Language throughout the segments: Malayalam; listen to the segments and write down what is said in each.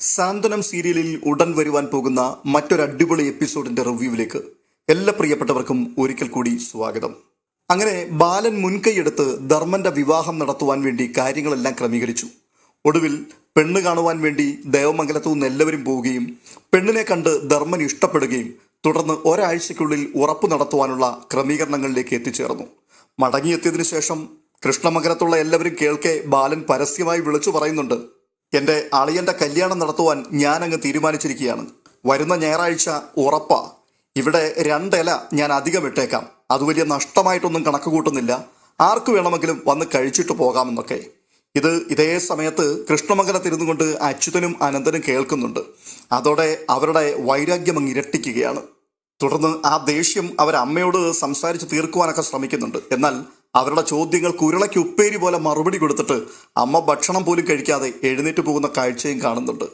സാന്ത്വനം സീരിയലിൽ ഉടൻ വരുവാൻ പോകുന്ന മറ്റൊരു അടിപൊളി എപ്പിസോഡിന്റെ റിവ്യൂവിലേക്ക് എല്ലാ പ്രിയപ്പെട്ടവർക്കും ഒരിക്കൽ കൂടി സ്വാഗതം. അങ്ങനെ ബാലൻ മുൻകൈയെടുത്ത് ധർമ്മന്റെ വിവാഹം നടത്തുവാൻ വേണ്ടി കാര്യങ്ങളെല്ലാം ക്രമീകരിച്ചു. ഒടുവിൽ പെണ്ണ് കാണുവാൻ വേണ്ടി ദേവമംഗലത്തു നിന്ന് എല്ലാവരും പോവുകയും പെണ്ണിനെ കണ്ട് ധർമ്മൻ ഇഷ്ടപ്പെടുകയും തുടർന്ന് ഒരാഴ്ചയ്ക്കുള്ളിൽ ഉറപ്പ് നടത്തുവാനുള്ള ക്രമീകരണങ്ങളിലേക്ക് എത്തിച്ചേർന്നു. മടങ്ങിയെത്തിയതിനു ശേഷം കൃഷ്ണമംഗലത്തുള്ള എല്ലാവരും കേൾക്കെ ബാലൻ പരസ്യമായി വിളിച്ചു പറയുന്നുണ്ട്. എന്റെ അളിയന്റെ കല്യാണം നടത്തുവാൻ ഞാൻ അങ്ങ് തീരുമാനിച്ചിരിക്കുകയാണ്. വരുന്ന ഞായറാഴ്ച ഉറപ്പാ. ഇവിടെ രണ്ടില ഞാൻ അധികം ഇട്ടേക്കാം. അത് വലിയ നഷ്ടമായിട്ടൊന്നും കണക്ക് കൂട്ടുന്നില്ല. ആർക്ക് വേണമെങ്കിലും വന്ന് കഴിച്ചിട്ട് പോകാമെന്നൊക്കെ. ഇത് ഇതേ സമയത്ത് കൃഷ്ണമംഗലത്തിരുന്നു കൊണ്ട് അച്യുതനും അനന്തനും കേൾക്കുന്നുണ്ട്. അതോടെ അവരുടെ വൈരാഗ്യം അങ്ങ് ഇരട്ടിക്കുകയാണ്. തുടർന്ന് ആ ദേഷ്യം അവരമ്മയോട് സംസാരിച്ച് തീർക്കുവാനൊക്കെ ശ്രമിക്കുന്നുണ്ട്. എന്നാൽ അവരുടെ ചോദ്യങ്ങൾക്ക് ഉരുളയ്ക്ക് ഉപ്പേരി പോലെ മറുപടി കൊടുത്തിട്ട് അമ്മ ഭക്ഷണം പോലും കഴിക്കാതെ എഴുന്നേറ്റ് പോകുന്ന കാഴ്ചയും കാണുന്നുണ്ട്.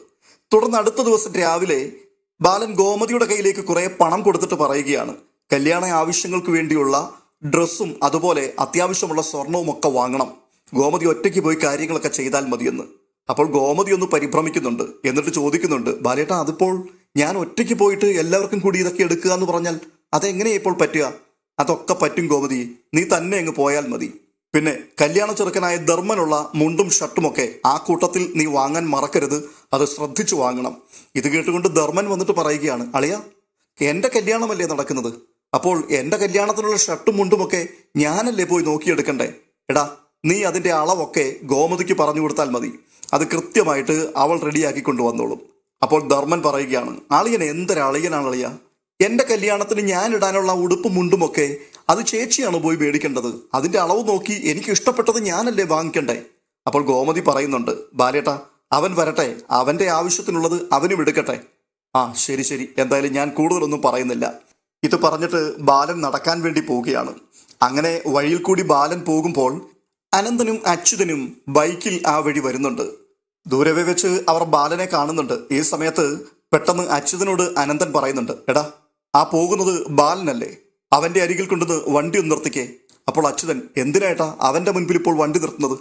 തുടർന്ന് അടുത്ത ദിവസം രാവിലെ ബാലൻ ഗോമതിയുടെ കയ്യിലേക്ക് കുറേ പണം കൊടുത്തിട്ട് പറയുകയാണ്. കല്യാണ ആവശ്യങ്ങൾക്ക് വേണ്ടിയുള്ള ഡ്രസ്സും അതുപോലെ അത്യാവശ്യമുള്ള സ്വർണവും ഒക്കെ വാങ്ങണം. ഗോമതി ഒറ്റയ്ക്ക് പോയി കാര്യങ്ങളൊക്കെ ചെയ്താൽ മതിയെന്ന്. അപ്പോൾ ഗോമതി ഒന്ന് പരിഭ്രമിക്കുന്നുണ്ട്. എന്നിട്ട് ചോദിക്കുന്നുണ്ട് ബാലേട്ടാ അതിപ്പോൾ ഞാൻ ഒറ്റയ്ക്ക് പോയിട്ട് എല്ലാവർക്കും കൂടി ഇതൊക്കെ എടുക്കുക എന്ന് പറഞ്ഞാൽ അതെങ്ങനെയാ ഇപ്പോൾ പറ്റുക? അതൊക്കെ പറ്റും ഗോമതി. നീ തന്നെ അങ്ങ് പോയാൽ മതി. പിന്നെ കല്യാണ ചെറുക്കനായ ധർമ്മനുള്ള മുണ്ടും ഷർട്ടുമൊക്കെ ആ കൂട്ടത്തിൽ നീ വാങ്ങാൻ മറക്കരുത്. അത് ശ്രദ്ധിച്ചു വാങ്ങണം. ഇത് കേട്ടുകൊണ്ട് ധർമ്മൻ വന്നിട്ട് പറയുകയാണ് അളിയ എന്റെ കല്യാണമല്ലേ നടക്കുന്നത്? അപ്പോൾ എന്റെ കല്യാണത്തിനുള്ള ഷർട്ടും മുണ്ടുമൊക്കെ ഞാനല്ലേ പോയി നോക്കിയെടുക്കണ്ടേ? എടാ നീ അതിന്റെ അളവൊക്കെ ഗോമതിക്ക് പറഞ്ഞു കൊടുത്താൽ മതി. അത് കൃത്യമായിട്ട് അവൾ റെഡിയാക്കി കൊണ്ടുവന്നോളും. അപ്പോൾ ധർമ്മൻ പറയുകയാണ് അളിയൻ എന്തൊരളിയനാണ് അളിയ? എന്റെ കല്യാണത്തിന് ഞാൻ ഇടാനുള്ള ഉടുപ്പും മുണ്ടുമൊക്കെ അത് ചേച്ചിയാണ് പോയി മേടിക്കേണ്ടത്. അതിന്റെ അളവ് നോക്കി എനിക്ക് ഇഷ്ടപ്പെട്ടത് ഞാനല്ലേ വാങ്ങിക്കണ്ടേ? അപ്പോൾ ഗോമതി പറയുന്നുണ്ട് ബാലേട്ട അവൻ വരട്ടെ അവന്റെ ആവശ്യത്തിനുള്ളത് അവനും എടുക്കട്ടെ. ആ ശരി ശരി. എന്തായാലും ഞാൻ കൂടുതലൊന്നും പറയുന്നില്ല. ഇത് പറഞ്ഞിട്ട് ബാലൻ നടക്കാൻ വേണ്ടി പോവുകയാണ്. അങ്ങനെ വഴിയിൽ കൂടി ബാലൻ പോകുമ്പോൾ അനന്തനും അച്യുതനും ബൈക്കിൽ ആ വഴി വരുന്നുണ്ട്. ദൂരവെ വെച്ച് അവർ ബാലനെ കാണുന്നുണ്ട്. ഈ സമയത്ത് പെട്ടെന്ന് അച്യുതനോട് അനന്തൻ പറയുന്നുണ്ട് എടാ ആ പോകുന്നത് ബാലനല്ലേ? അവന്റെ അരികിൽ കൊണ്ടുവന്ന് വണ്ടി ഒന്ന് നിർത്തിക്കേ. അപ്പോൾ അച്യുതൻ എന്തിനായിട്ടാ അവന്റെ മുൻപിൽ ഇപ്പോൾ വണ്ടി നിർത്തുന്നത്?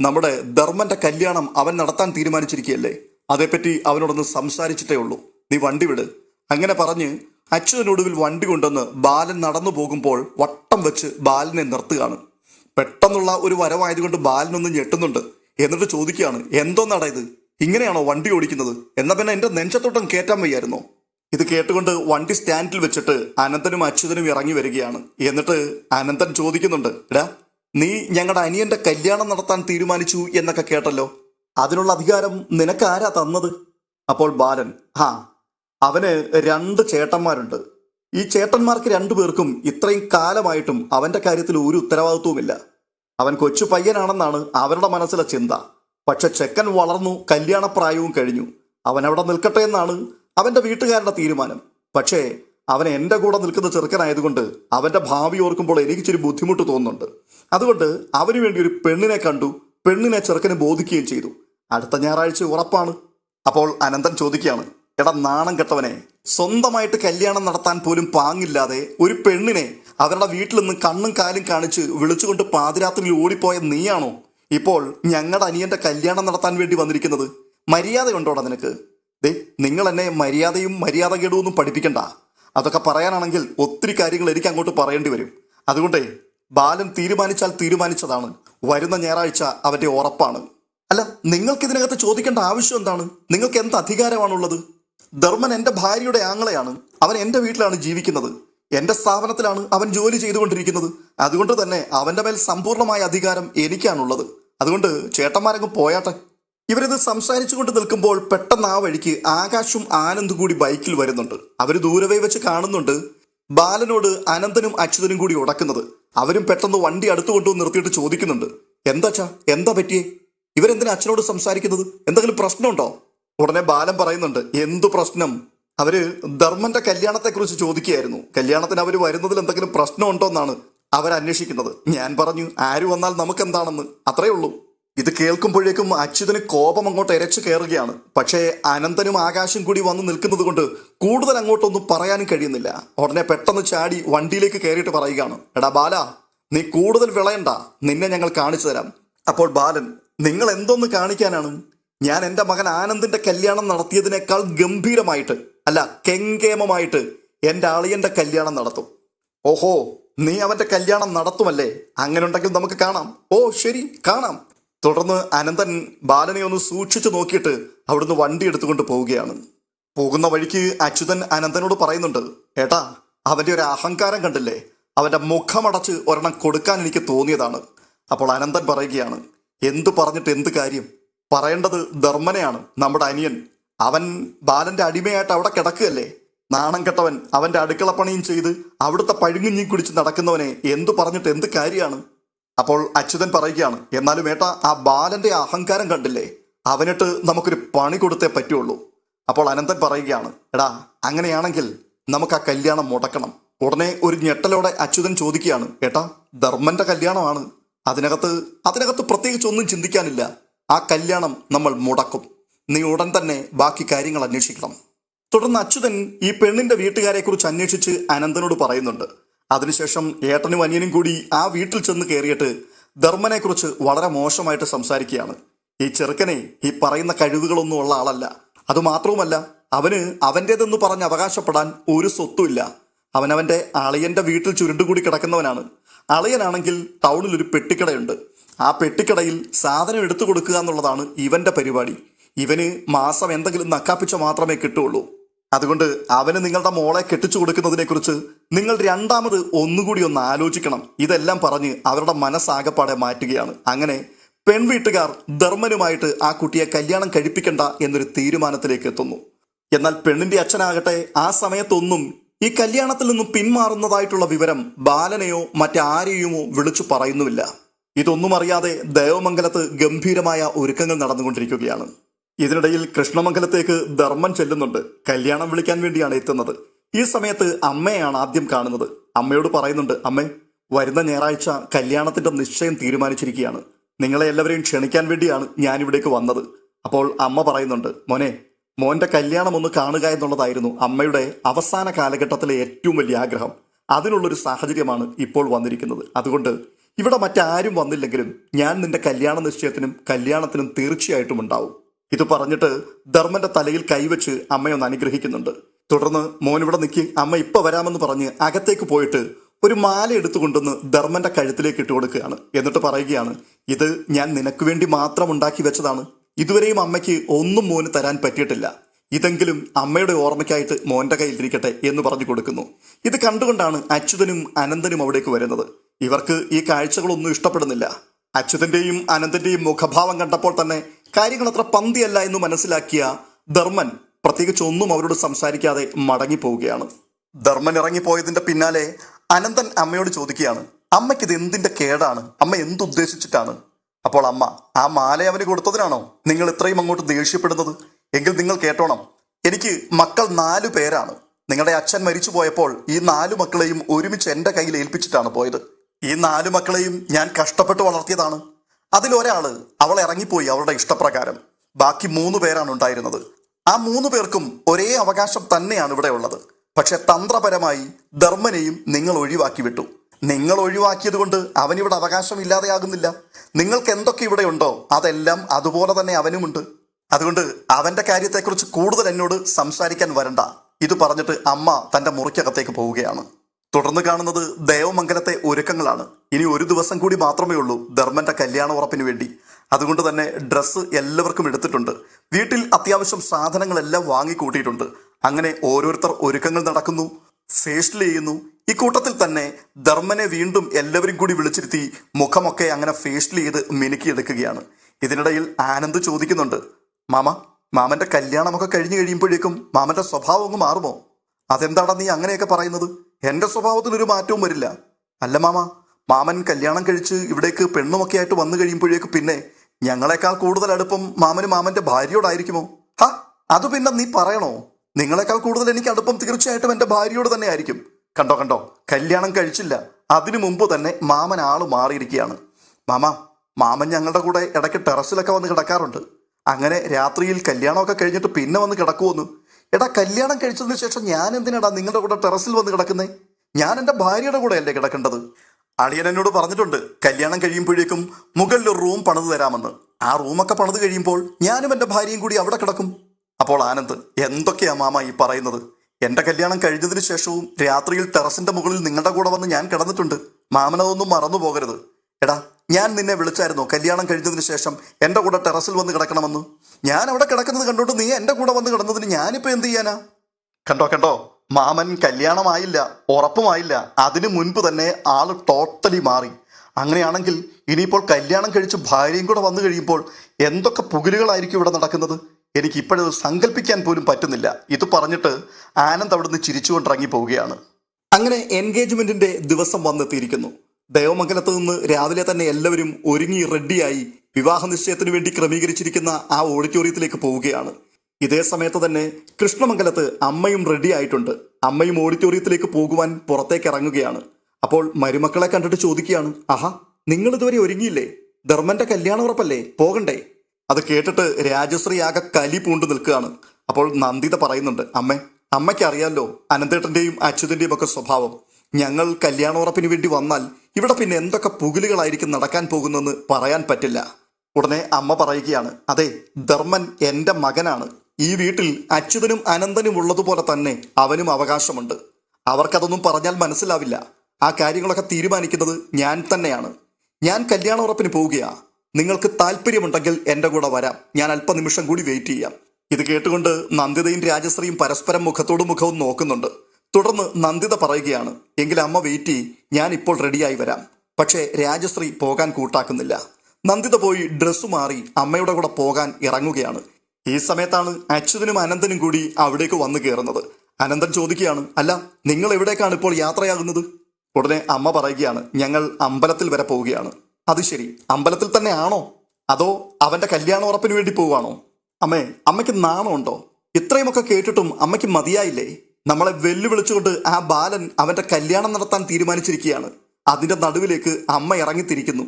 നമ്മുടെ ധർമ്മന്റെ കല്യാണം അവൻ നടത്താൻ തീരുമാനിച്ചിരിക്കുകയല്ലേ? അതേപ്പറ്റി അവനോടൊന്ന് സംസാരിച്ചിട്ടേ ഉള്ളൂ. നീ വണ്ടി വിട്. അങ്ങനെ പറഞ്ഞ് അച്യുതനൊടുവിൽ വണ്ടി കൊണ്ടുവന്ന് ബാലൻ നടന്നു പോകുമ്പോൾ വട്ടം വെച്ച് ബാലനെ നിർത്തുകയാണ്. പെട്ടെന്നുള്ള ഒരു വരവായതുകൊണ്ട് ബാലനൊന്ന് ഞെട്ടുന്നുണ്ട്. എന്നിട്ട് ചോദിക്കുകയാണ് എന്തോന്നാടാ ഇത്? ഇങ്ങനെയാണോ വണ്ടി ഓടിക്കുന്നത്? എന്നാ പിന്നെ എന്റെ നെഞ്ചത്തോട്ടം കയറ്റാൻ വയ്യായിരുന്നോ? ഇത് കേട്ടുകൊണ്ട് വണ്ടി സ്റ്റാൻഡിൽ വെച്ചിട്ട് അനന്തനും അച്യുതനും ഇറങ്ങി വരികയാണ്. എന്നിട്ട് അനന്തൻ ചോദിക്കുന്നുണ്ട് എടാ നീ ഞങ്ങളുടെ അനിയന്റെ കല്യാണം നടത്താൻ തീരുമാനിച്ചു എന്നൊക്കെ കേട്ടല്ലോ. അതിനുള്ള അധികാരം നിനക്ക് ആരാ തന്നത്? അപ്പോൾ ബാലൻ ആ അവന് രണ്ട് ചേട്ടന്മാരുണ്ട്. ഈ ചേട്ടന്മാർക്ക് രണ്ടുപേർക്കും ഇത്രയും കാലമായിട്ടും അവന്റെ കാര്യത്തിൽ ഒരു ഉത്തരവാദിത്വവുമില്ല. അവൻ കൊച്ചു പയ്യനാണെന്നാണ് അവരുടെ മനസ്സിലെ ചിന്ത. പക്ഷെ ചെക്കൻ വളർന്നു കല്യാണപ്രായവും കഴിഞ്ഞു. അവൻ അവിടെ നിൽക്കട്ടെ എന്നാണ് അവന്റെ വീട്ടുകാരുടെ തീരുമാനം. പക്ഷേ അവൻ എന്റെ കൂടെ നിൽക്കുന്ന ചെറുക്കനായതുകൊണ്ട് അവന്റെ ഭാവി ഓർക്കുമ്പോൾ എനിക്ക് ഇച്ചിരി ബുദ്ധിമുട്ട് തോന്നുന്നുണ്ട്. അതുകൊണ്ട് അവന് വേണ്ടി ഒരു പെണ്ണിനെ കണ്ടു പെണ്ണിനെ ചെറുക്കനെ ബോധിക്കുകയും ചെയ്തു. അടുത്ത ഞായറാഴ്ച ഉറപ്പാണ്. അപ്പോൾ അനന്തൻ ചോദിക്കുകയാണ് എടാ നാണം കെട്ടവനെ സ്വന്തമായിട്ട് കല്യാണം നടത്താൻ പോലും പാങ്ങില്ലാതെ ഒരു പെണ്ണിനെ അവരുടെ വീട്ടിൽ നിന്ന് കണ്ണും കാലും കാണിച്ച് വിളിച്ചുകൊണ്ട് പാതിരാത്രിയിൽ ഓടിപ്പോയ നീയാണോ? ഇപ്പോൾ ഞങ്ങളുടെ അനിയന്റെ കല്യാണം നടത്താൻ വേണ്ടി വന്നിരിക്കുന്നത്. മര്യാദയുണ്ടോടാ നിനക്ക്? ദേ നിങ്ങൾ എന്നെ മര്യാദയും മര്യാദകേടും ഒന്നും പഠിപ്പിക്കണ്ട. അതൊക്കെ പറയാനാണെങ്കിൽ ഒത്തിരി കാര്യങ്ങൾ എനിക്ക് അങ്ങോട്ട് പറയേണ്ടി വരും. അതുകൊണ്ടേ ബാലൻ തീരുമാനിച്ചാൽ തീരുമാനിച്ചതാണ്. വരുന്ന ഞായറാഴ്ച അവന്റെ ഉറപ്പാണ്. അല്ല നിങ്ങൾക്ക് ഇതിനകത്ത് ചോദിക്കേണ്ട ആവശ്യം എന്താണ്? നിങ്ങൾക്ക് എന്ത് അധികാരമാണുള്ളത്? ധർമ്മൻ എന്റെ ഭാര്യയുടെ ആങ്ങളെയാണ്. അവൻ എന്റെ വീട്ടിലാണ് ജീവിക്കുന്നത്. എന്റെ സ്ഥാപനത്തിലാണ് അവൻ ജോലി ചെയ്തുകൊണ്ടിരിക്കുന്നത്. അതുകൊണ്ട് തന്നെ അവന്റെ മേൽ സമ്പൂർണമായ അധികാരം എനിക്കാണുള്ളത്. അതുകൊണ്ട് ചേട്ടന്മാരങ്ങ് പോയാട്ടെ. ഇവരിത് സംസാരിച്ചുകൊണ്ട് നിൽക്കുമ്പോൾ പെട്ടെന്ന് ആ വഴിക്ക് ആകാശും ആനന്ദും കൂടി ബൈക്കിൽ വരുന്നുണ്ട്. അവർ ദൂരവേ വെച്ച് കാണുന്നുണ്ട്. ബാലനോട് അനന്തനും അച്യുതനും കൂടി ഉടക്കുന്നത് അവരും പെട്ടെന്ന് വണ്ടി അടുത്തു കൊണ്ടുവന്ന് നിർത്തിയിട്ട് ചോദിക്കുന്നുണ്ട്. എന്താച്ചാ? എന്താ പറ്റിയേ? ഇവരെന്തിനാ അച്ഛനോട് സംസാരിക്കുന്നത്? എന്തെങ്കിലും പ്രശ്നമുണ്ടോ? ഉടനെ ബാലൻ പറയുന്നുണ്ട് എന്തു പ്രശ്നം? അവർ ധർമ്മന്റെ കല്യാണത്തെക്കുറിച്ച് ചോദിക്കുകയായിരുന്നു. കല്യാണത്തിന് അവർ വരുന്നതിൽ എന്തെങ്കിലും പ്രശ്നമുണ്ടോ എന്നാണ് അവരന്വേഷിക്കുന്നത്. ഞാൻ പറഞ്ഞു ആര് വന്നാൽ നമുക്കെന്താണെന്ന്? അത്രയേ ഉള്ളൂ. ഇത് കേൾക്കുമ്പോഴേക്കും അച്യുതന് കോപം അങ്ങോട്ട് ഇരച്ചു കയറുകയാണ്. പക്ഷേ അനന്തനും ആകാശം കൂടി വന്ന് നിൽക്കുന്നത് കൊണ്ട് കൂടുതൽ അങ്ങോട്ടൊന്നും പറയാനും കഴിയുന്നില്ല. ഉടനെ പെട്ടെന്ന് ചാടി വണ്ടിയിലേക്ക് കയറിയിട്ട് പറയുകയാണ്. എടാ ബാല നീ കൂടുതൽ വിളയണ്ട. നിന്നെ ഞങ്ങൾ കാണിച്ചു തരാം. അപ്പോൾ ബാലൻ നിങ്ങൾ എന്തൊന്ന് കാണിക്കാനാണ്? ഞാൻ എന്റെ മകൻ ആനന്ദിന്റെ കല്യാണം നടത്തിയതിനേക്കാൾ ഗംഭീരമായിട്ട് അല്ല കെങ്കേമമായിട്ട് എന്റെ അളിയന്റെ കല്യാണം നടത്തും. ഓഹോ നീ അവന്റെ കല്യാണം നടത്തുമല്ലേ? അങ്ങനെ ഉണ്ടെങ്കിൽ നമുക്ക് കാണാം. ഓ ശരി കാണാം. തുടർന്ന് അനന്തൻ ബാലനെ ഒന്ന് സൂക്ഷിച്ചു നോക്കിയിട്ട് അവിടുന്ന് വണ്ടി എടുത്തുകൊണ്ട് പോവുകയാണ്. പോകുന്ന വഴിക്ക് അച്യുതൻ അനന്തനോട് പറയുന്നുണ്ട് ഏട്ടാ അവന്റെ ഒരു അഹങ്കാരം കണ്ടില്ലേ? അവന്റെ മുഖമടച്ച് ഒരെണ്ണം കൊടുക്കാൻ എനിക്ക് തോന്നിയതാണ്. അപ്പോൾ അനന്തൻ പറയുകയാണ് എന്തു പറഞ്ഞിട്ട് എന്ത് കാര്യം? പറയേണ്ടത് ധർമ്മനെയാണ് നമ്മുടെ അനിയൻ. അവൻ ബാലന്റെ അടിമയായിട്ട് അവിടെ കിടക്കുകയല്ലേ? നാണം കെട്ടവൻ അവന്റെ അടുക്കളപ്പണിയും ചെയ്ത് അവിടുത്തെ പഴുങ്ങുഞ്ഞി കുടിച്ച് നടക്കുന്നവനെ എന്തു പറഞ്ഞിട്ട് എന്ത് കാര്യമാണ്? അപ്പോൾ അച്യുതൻ പറയുകയാണ് എന്നാലും ഏട്ടാ ആ ബാലന്റെ അഹങ്കാരം കണ്ടില്ലേ? അവനിട്ട് നമുക്കൊരു പണി കൊടുത്തേ പറ്റുള്ളൂ. അപ്പോൾ അനന്തൻ പറയുകയാണ് എടാ അങ്ങനെയാണെങ്കിൽ നമുക്ക് ആ കല്യാണം മുടക്കണം. ഉടനെ ഒരു ഞെട്ടലോടെ അച്യുതൻ ചോദിക്കുകയാണ് ഏട്ടാ ധർമ്മന്റെ കല്യാണമാണ്. അതിനകത്ത് അതിനകത്ത് പ്രത്യേകിച്ച് ഒന്നും ചിന്തിക്കാനില്ല. ആ കല്യാണം നമ്മൾ മുടക്കും. നീ ഉടൻ തന്നെ ബാക്കി കാര്യങ്ങൾ അന്വേഷിക്കണം. തുടർന്ന് അച്യുതൻ ഈ പെണ്ണിന്റെ വീട്ടുകാരെ കുറിച്ച് അന്വേഷിച്ച് അനന്തനോട് പറയുന്നുണ്ട് അതിനുശേഷം ഏട്ടനും അനിയനും കൂടി ആ വീട്ടിൽ ചെന്ന് കയറിയിട്ട് ധർമ്മനെ കുറിച്ച് വളരെ മോശമായിട്ട് സംസാരിക്കുകയാണ്. ഈ ചെറുക്കനെ ഈ പറയുന്ന കഴിവുകളൊന്നും ഉള്ള ആളല്ല. അതുമാത്രവുമല്ല അവന് അവന്റേതെന്ന് പറഞ്ഞ് അവകാശപ്പെടാൻ ഒരു സ്വത്തുമില്ല. അവനവന്റെ അളിയന്റെ വീട്ടിൽ ചുരുണ്ടുകൂടി കിടക്കുന്നവനാണ്. അളിയനാണെങ്കിൽ ടൗണിൽ ഒരു പെട്ടിക്കടയുണ്ട്. ആ പെട്ടിക്കടയിൽ സാധനം എടുത്തു കൊടുക്കുക എന്നുള്ളതാണ് ഇവന്റെ പരിപാടി. ഇവന് മാസം എന്തെങ്കിലും നക്കാപ്പിച്ച മാത്രമേ കിട്ടുള്ളൂ അതുകൊണ്ട് അവന് നിങ്ങളുടെ മോളെ കെട്ടിച്ചു കൊടുക്കുന്നതിനെ കുറിച്ച് നിങ്ങൾ രണ്ടാമത് ഒന്നുകൂടി ഒന്ന് ആലോചിക്കണം. ഇതെല്ലാം പറഞ്ഞ് അവരുടെ മനസ്സാകപ്പാടെ മാറ്റുകയാണ്. അങ്ങനെ പെൺവീട്ടുകാർ ധർമ്മനുമായിട്ട് ആ കുട്ടിയെ കല്യാണം കഴിപ്പിക്കണ്ട എന്നൊരു തീരുമാനത്തിലേക്ക് എത്തുന്നു. എന്നാൽ പെണ്ണിന്റെ അച്ഛനാകട്ടെ ആ സമയത്തൊന്നും ഈ കല്യാണത്തിൽ നിന്നും പിന്മാറുന്നതായിട്ടുള്ള വിവരം ബാലനെയോ മറ്റാരെയുമോ വിളിച്ചു പറയുന്നുമില്ല. ഇതൊന്നും അറിയാതെ ദേവമംഗലത്ത് ഗംഭീരമായ ഒരുക്കങ്ങൾ നടന്നുകൊണ്ടിരിക്കുകയാണ്. ഇതിനിടയിൽ കൃഷ്ണമംഗലത്തേക്ക് ധർമ്മൻ ചെല്ലുന്നുണ്ട്. കല്യാണം വിളിക്കാൻ വേണ്ടിയാണ് എത്തുന്നത്. ഈ സമയത്ത് അമ്മയാണ് ആദ്യം കാണുന്നത്. അമ്മയോട് പറയുന്നുണ്ട് അമ്മേ വരുന്ന ഞായറാഴ്ച കല്യാണത്തിന്റെ നിശ്ചയം തീരുമാനിച്ചിരിക്കുകയാണ്. നിങ്ങളെ എല്ലാവരെയും ക്ഷണിക്കാൻ വേണ്ടിയാണ് ഞാൻ ഇവിടേക്ക് വന്നത്. അപ്പോൾ അമ്മ പറയുന്നുണ്ട് മോനെ മോന്റെ കല്യാണം ഒന്ന് കാണുക എന്നുള്ളതായിരുന്നു അമ്മയുടെ അവസാന കാലഘട്ടത്തിലെ ഏറ്റവും വലിയ ആഗ്രഹം. അതിനുള്ളൊരു സാഹചര്യമാണ് ഇപ്പോൾ വന്നിരിക്കുന്നത്. അതുകൊണ്ട് ഇവിടെ മറ്റാരും വന്നില്ലെങ്കിലും ഞാൻ നിന്റെ കല്യാണ നിശ്ചയത്തിനും കല്യാണത്തിനും തീർച്ചയായിട്ടും ഉണ്ടാവും. ഇത് പറഞ്ഞിട്ട് ധർമ്മന്റെ തലയിൽ കൈവച്ച് അമ്മയൊന്ന് അനുഗ്രഹിക്കുന്നുണ്ട്. തുടർന്ന് മോൻ ഇവിടെ നിൽക്കി അമ്മ ഇപ്പൊ വരാമെന്ന് പറഞ്ഞ് അകത്തേക്ക് പോയിട്ട് ഒരു മാല എടുത്തു കൊണ്ടുവന്ന് ധർമ്മന്റെ കഴുത്തിലേക്ക് ഇട്ട് കൊടുക്കുകയാണ്. എന്നിട്ട് പറയുകയാണ് ഇത് ഞാൻ നിനക്ക് വേണ്ടി മാത്രം ഉണ്ടാക്കി വെച്ചതാണ്. ഇതുവരെയും അമ്മയ്ക്ക് ഒന്നും മോന് തരാൻ പറ്റിയിട്ടില്ല. ഇതെങ്കിലും അമ്മയുടെ ഓർമ്മയ്ക്കായിട്ട് മോന്റെ കയ്യിൽ കയ്യിലിരിക്കട്ടെ എന്ന് പറഞ്ഞു കൊടുക്കുന്നു. ഇത് കണ്ടുകൊണ്ടാണ് അച്യുതനും അനന്തനും അവിടേക്ക് വരുന്നത്. ഇവർക്ക് ഈ കാഴ്ചകളൊന്നും ഇഷ്ടപ്പെടുന്നില്ല. അച്യുതന്റെയും അനന്തന്റെയും മുഖഭാവം കണ്ടപ്പോൾ തന്നെ കാര്യങ്ങൾ അത്ര പന്തിയല്ല എന്ന് മനസ്സിലാക്കിയ ധർമ്മൻ പ്രത്യേകിച്ച് ഒന്നും അവരോട് സംസാരിക്കാതെ മടങ്ങിപ്പോവുകയാണ്. ധർമ്മൻ ഇറങ്ങിപ്പോയതിന്റെ പിന്നാലെ അനന്തൻ അമ്മയോട് ചോദിക്കുകയാണ് അമ്മയ്ക്ക് ഇത് എന്തിന്റെ കേടാണ്? അമ്മ എന്തുദ്ദേശിച്ചിട്ടാണ് അപ്പോൾ അമ്മ ആ മാല അവന് കൊടുത്തതിനാണോ? നിങ്ങൾ ഇത്രയും അങ്ങോട്ട് ദേഷ്യപ്പെടുന്നത്? എങ്കിൽ നിങ്ങൾ കേട്ടോണം. എനിക്ക് മക്കൾ നാലു പേരാണ്. നിങ്ങളുടെ അച്ഛൻ മരിച്ചു പോയപ്പോൾ ഈ നാലു മക്കളെയും ഒരുമിച്ച് എന്റെ കയ്യിൽ ഏൽപ്പിച്ചിട്ടാണ് പോയത്. ഈ നാലു മക്കളെയും ഞാൻ കഷ്ടപ്പെട്ട് വളർത്തിയതാണ്. അതിലൊരാൾ അവൾ ഇറങ്ങിപ്പോയി അവളുടെ ഇഷ്ടപ്രകാരം. ബാക്കി മൂന്ന് പേരാണ് ഉണ്ടായിരുന്നത്. ആ മൂന്ന് പേർക്കും ഒരേ അവകാശം തന്നെയാണ് ഇവിടെ ഉള്ളത്. പക്ഷെ തന്ത്രപരമായി ധർമ്മനെയും നിങ്ങൾ ഒഴിവാക്കി വിട്ടു. നിങ്ങൾ ഒഴിവാക്കിയത് കൊണ്ട് അവനിവിടെ അവകാശം ഇല്ലാതെയാകുന്നില്ല. നിങ്ങൾക്ക് എന്തൊക്കെ ഇവിടെ ഉണ്ടോ അതെല്ലാം അതുപോലെ തന്നെ അവനുമുണ്ട്. അതുകൊണ്ട് അവന്റെ കാര്യത്തെക്കുറിച്ച് കൂടുതൽ എന്നോട് സംസാരിക്കാൻ വരണ്ട. ഇത് പറഞ്ഞിട്ട് അമ്മ തന്റെ മുറിക്കകത്തേക്ക് പോവുകയാണ്. തുടർന്ന് കാണുന്നത് ദേവമംഗലത്തെ ഒരുക്കങ്ങളാണ്. ഇനി ഒരു ദിവസം കൂടി മാത്രമേ ഉള്ളൂ ധർമ്മന്റെ കല്യാണ ഉറപ്പിന് വേണ്ടി. അതുകൊണ്ട് തന്നെ ഡ്രസ്സ് എല്ലാവർക്കും എടുത്തിട്ടുണ്ട്. വീട്ടിൽ അത്യാവശ്യം സാധനങ്ങളെല്ലാം വാങ്ങിക്കൂട്ടിയിട്ടുണ്ട്. അങ്ങനെ ഓരോരുത്തർ ഒരുക്കങ്ങൾ നടക്കുന്നു ഫേഷ്യൽ ചെയ്യുന്നു. ഈ കൂട്ടത്തിൽ തന്നെ ധർമ്മനെ വീണ്ടും എല്ലാവരും കൂടി വിളിച്ചിരുത്തി മുഖമൊക്കെ അങ്ങനെ ഫേഷ്യൽ ചെയ്ത് മിനുക്കിയെടുക്കുകയാണ് ഇതിനിടയിൽ ആനന്ദ് ചോദിക്കുന്നുണ്ട് മാമ മാമന്റെ കല്യാണമൊക്കെ കഴിഞ്ഞു കഴിയുമ്പോഴേക്കും മാമന്റെ സ്വഭാവം അങ്ങ് മാറുമോ? അതെന്താടാ നീ അങ്ങനെയൊക്കെ പറയുന്നത്? എന്റെ സ്വഭാവത്തിൽ ഒരു മാറ്റവും വരില്ല. അല്ല മാമ മാമൻ കല്യാണം കഴിച്ച് ഇവിടേക്ക് പെണ്ണുമൊക്കെ ആയിട്ട് വന്നു കഴിയുമ്പോഴേക്ക് പിന്നെ ഞങ്ങളെക്കാൾ കൂടുതൽ അടുപ്പം മാമന് മാമന്റെ ഭാര്യയോടായിരിക്കുമോ? ഹാ അത് പിന്നെ നീ പറയണോ? നിങ്ങളെക്കാൾ കൂടുതൽ എനിക്ക് അടുപ്പം തീർച്ചയായിട്ടും എന്റെ ഭാര്യയോട് തന്നെ ആയിരിക്കും. കണ്ടോ കണ്ടോ കല്യാണം കഴിച്ചില്ല. അതിനു മുമ്പ് തന്നെ മാമൻ ആൾ മാറിയിരിക്കുകയാണ്. മാമ മാമൻ ഞങ്ങളുടെ കൂടെ ഇടയ്ക്ക് ടെറസിലൊക്കെ വന്ന് കിടക്കാറുണ്ട്. അങ്ങനെ രാത്രിയിൽ കല്യാണമൊക്കെ കഴിഞ്ഞിട്ട് പിന്നെ വന്ന് കിടക്കുമെന്ന് എടാ കല്യാണം കഴിച്ചതിന് ശേഷം ഞാൻ എന്തിനാടാ നിങ്ങളുടെ കൂടെ ടെറസിൽ വന്ന് കിടക്കുന്നേ? ഞാൻ എന്റെ ഭാര്യയുടെ കൂടെ അല്ലേ കിടക്കേണ്ടത്? അളിയൻ എന്നോട് പറഞ്ഞിട്ടുണ്ട് കല്യാണം കഴിയുമ്പോഴേക്കും മുകളിൽ റൂം പണിത് തരാമെന്ന്. ആ റൂമൊക്കെ പണിത് കഴിയുമ്പോൾ ഞാനും എന്റെ ഭാര്യയും കൂടി അവിടെ കിടക്കും. അപ്പോൾ ആനന്ദ് എന്തൊക്കെയാ മാമ ഈ പറയുന്നത്? എന്റെ കല്യാണം കഴിഞ്ഞതിന് ശേഷവും രാത്രിയിൽ ടെറസിന്റെ മുകളിൽ നിങ്ങളുടെ കൂടെ വന്ന് ഞാൻ കിടന്നിട്ടുണ്ട്. മാമനതൊന്നും മറന്നു പോകരുത് എടാ ഞാൻ നിന്നെ വിളിച്ചായിരുന്നു. കല്യാണം കഴിഞ്ഞതിന് ശേഷം എന്റെ കൂടെ ടെറസിൽ വന്ന് കിടക്കണമെന്ന്. ഞാൻ അവിടെ കിടക്കുന്നത് കണ്ടോണ്ട് നീ എന്റെ കൂടെ വന്ന് കിടന്നതിന് ഞാനിപ്പോൾ എന്ത് ചെയ്യാനാ? കണ്ടോ കണ്ടോ? മാമൻ കല്യാണമായില്ല ഉറപ്പുമായില്ല. അതിനു മുൻപ് തന്നെ ആൾ ടോട്ടലി മാറി. അങ്ങനെയാണെങ്കിൽ ഇനിയിപ്പോൾ കല്യാണം കഴിച്ച് ഭാര്യയും കൂടെ വന്നു കഴിയുമ്പോൾ എന്തൊക്കെ പുകിലുകളായിരിക്കും ഇവിടെ നടക്കുന്നത്? എനിക്ക് ഇപ്പോഴത് സങ്കല്പിക്കാൻ പോലും പറ്റുന്നില്ല. ഇത് പറഞ്ഞിട്ട് ആനന്ദ് അവിടുന്ന് ചിരിച്ചുകൊണ്ടിറങ്ങി പോവുകയാണ് അങ്ങനെ എൻഗേജ്മെന്റിന്റെ ദിവസം വന്നെത്തിയിരിക്കുന്നു. ദേവമംഗലത്ത് നിന്ന് രാവിലെ തന്നെ എല്ലാവരും ഒരുങ്ങി റെഡിയായി വിവാഹ നിശ്ചയത്തിന് വേണ്ടി ക്രമീകരിച്ചിരിക്കുന്ന ആ ഓഡിറ്റോറിയത്തിലേക്ക് പോവുകയാണ്. ഇതേ സമയത്ത് തന്നെ കൃഷ്ണമംഗലത്ത് അമ്മയും റെഡിയായിട്ടുണ്ട് അമ്മയും ഓഡിറ്റോറിയത്തിലേക്ക് പോകുവാൻ പുറത്തേക്ക് ഇറങ്ങുകയാണ്. അപ്പോൾ മരുമക്കളെ കണ്ടിട്ട് ചോദിക്കുകയാണ് ആഹാ നിങ്ങൾ ഇതുവരെ ഒരുങ്ങിയില്ലേ? ധർമ്മന്റെ കല്യാണം ഉറപ്പല്ലേ? പോകണ്ടേ? അത് കേട്ടിട്ട് രാജശ്രീ ആകെ കലി പൂണ്ടു നിൽക്കുകയാണ്. അപ്പോൾ നന്ദിത പറയുന്നുണ്ട് അമ്മേ അമ്മയ്ക്ക് അറിയാലോ അനന്തേട്ടന്റെയും അച്യുതന്റെയും ഒക്കെ സ്വഭാവം. ഞങ്ങൾ കല്യാണോറപ്പിന് വേണ്ടി വന്നാൽ ഇവിടെ പിന്നെ എന്തൊക്കെ പുകിലുകളായിരിക്കും നടക്കാൻ പോകുന്നെന്ന് പറയാൻ പറ്റില്ല. ഉടനെ അമ്മ പറയുകയാണ് അതെ ധർമ്മൻ എന്റെ മകനാണ്. ഈ വീട്ടിൽ അച്യുതനും അനന്തനും ഉള്ളതുപോലെ തന്നെ അവനും അവകാശമുണ്ട്. അവർക്കതൊന്നും പറഞ്ഞാൽ മനസ്സിലാവില്ല. ആ കാര്യങ്ങളൊക്കെ തീരുമാനിക്കുന്നത് ഞാൻ തന്നെയാണ്. ഞാൻ കല്യാണ ഉറപ്പിന് നിങ്ങൾക്ക് താല്പര്യമുണ്ടെങ്കിൽ എന്റെ കൂടെ വരാം. ഞാൻ അല്പനിമിഷം കൂടി വെയിറ്റ് ചെയ്യാം. ഇത് കേട്ടുകൊണ്ട് നന്ദിതയും രാജശ്രീയും പരസ്പരം മുഖത്തോട് മുഖവും നോക്കുന്നുണ്ട്. തുടർന്ന് നന്ദിത പറയുകയാണ് എങ്കിൽ അമ്മ വെയിറ്റ് ചെയ് ഞാൻ ഇപ്പോൾ റെഡിയായി വരാം. പക്ഷേ രാജശ്രീ പോകാൻ കൂട്ടാക്കുന്നില്ല നന്ദിത പോയി ഡ്രസ്സ് മാറി അമ്മയുടെ കൂടെ പോകാൻ ഇറങ്ങുകയാണ്. ഈ സമയത്താണ് അച്യുതനും അനന്തനും കൂടി അവിടേക്ക് വന്നു കയറുന്നത് അനന്തൻ ചോദിക്കുകയാണ് അല്ല നിങ്ങൾ എവിടേക്കാണ് ഇപ്പോൾ യാത്രയാകുന്നത് ഉടനെ അമ്മ പറയുകയാണ് ഞങ്ങൾ അമ്പലത്തിൽ വരെ പോവുകയാണ് അത് ശരി. അമ്പലത്തിൽ തന്നെ ആണോ? അതോ അവന്റെ കല്യാണ ഉറപ്പിന് വേണ്ടി പോവാണോ അമ്മേ അമ്മയ്ക്ക് നാണമുണ്ടോ? ഇത്രയുമൊക്കെ കേട്ടിട്ടും അമ്മയ്ക്ക് മതിയായില്ലേ? നമ്മളെ വെല്ലുവിളിച്ചുകൊണ്ട് ആ ബാലൻ അവന്റെ കല്യാണം നടത്താൻ തീരുമാനിച്ചിരിക്കുകയാണ്. അതിന്റെ നടുവിലേക്ക് അമ്മ ഇറങ്ങിത്തിരിക്കുന്നു.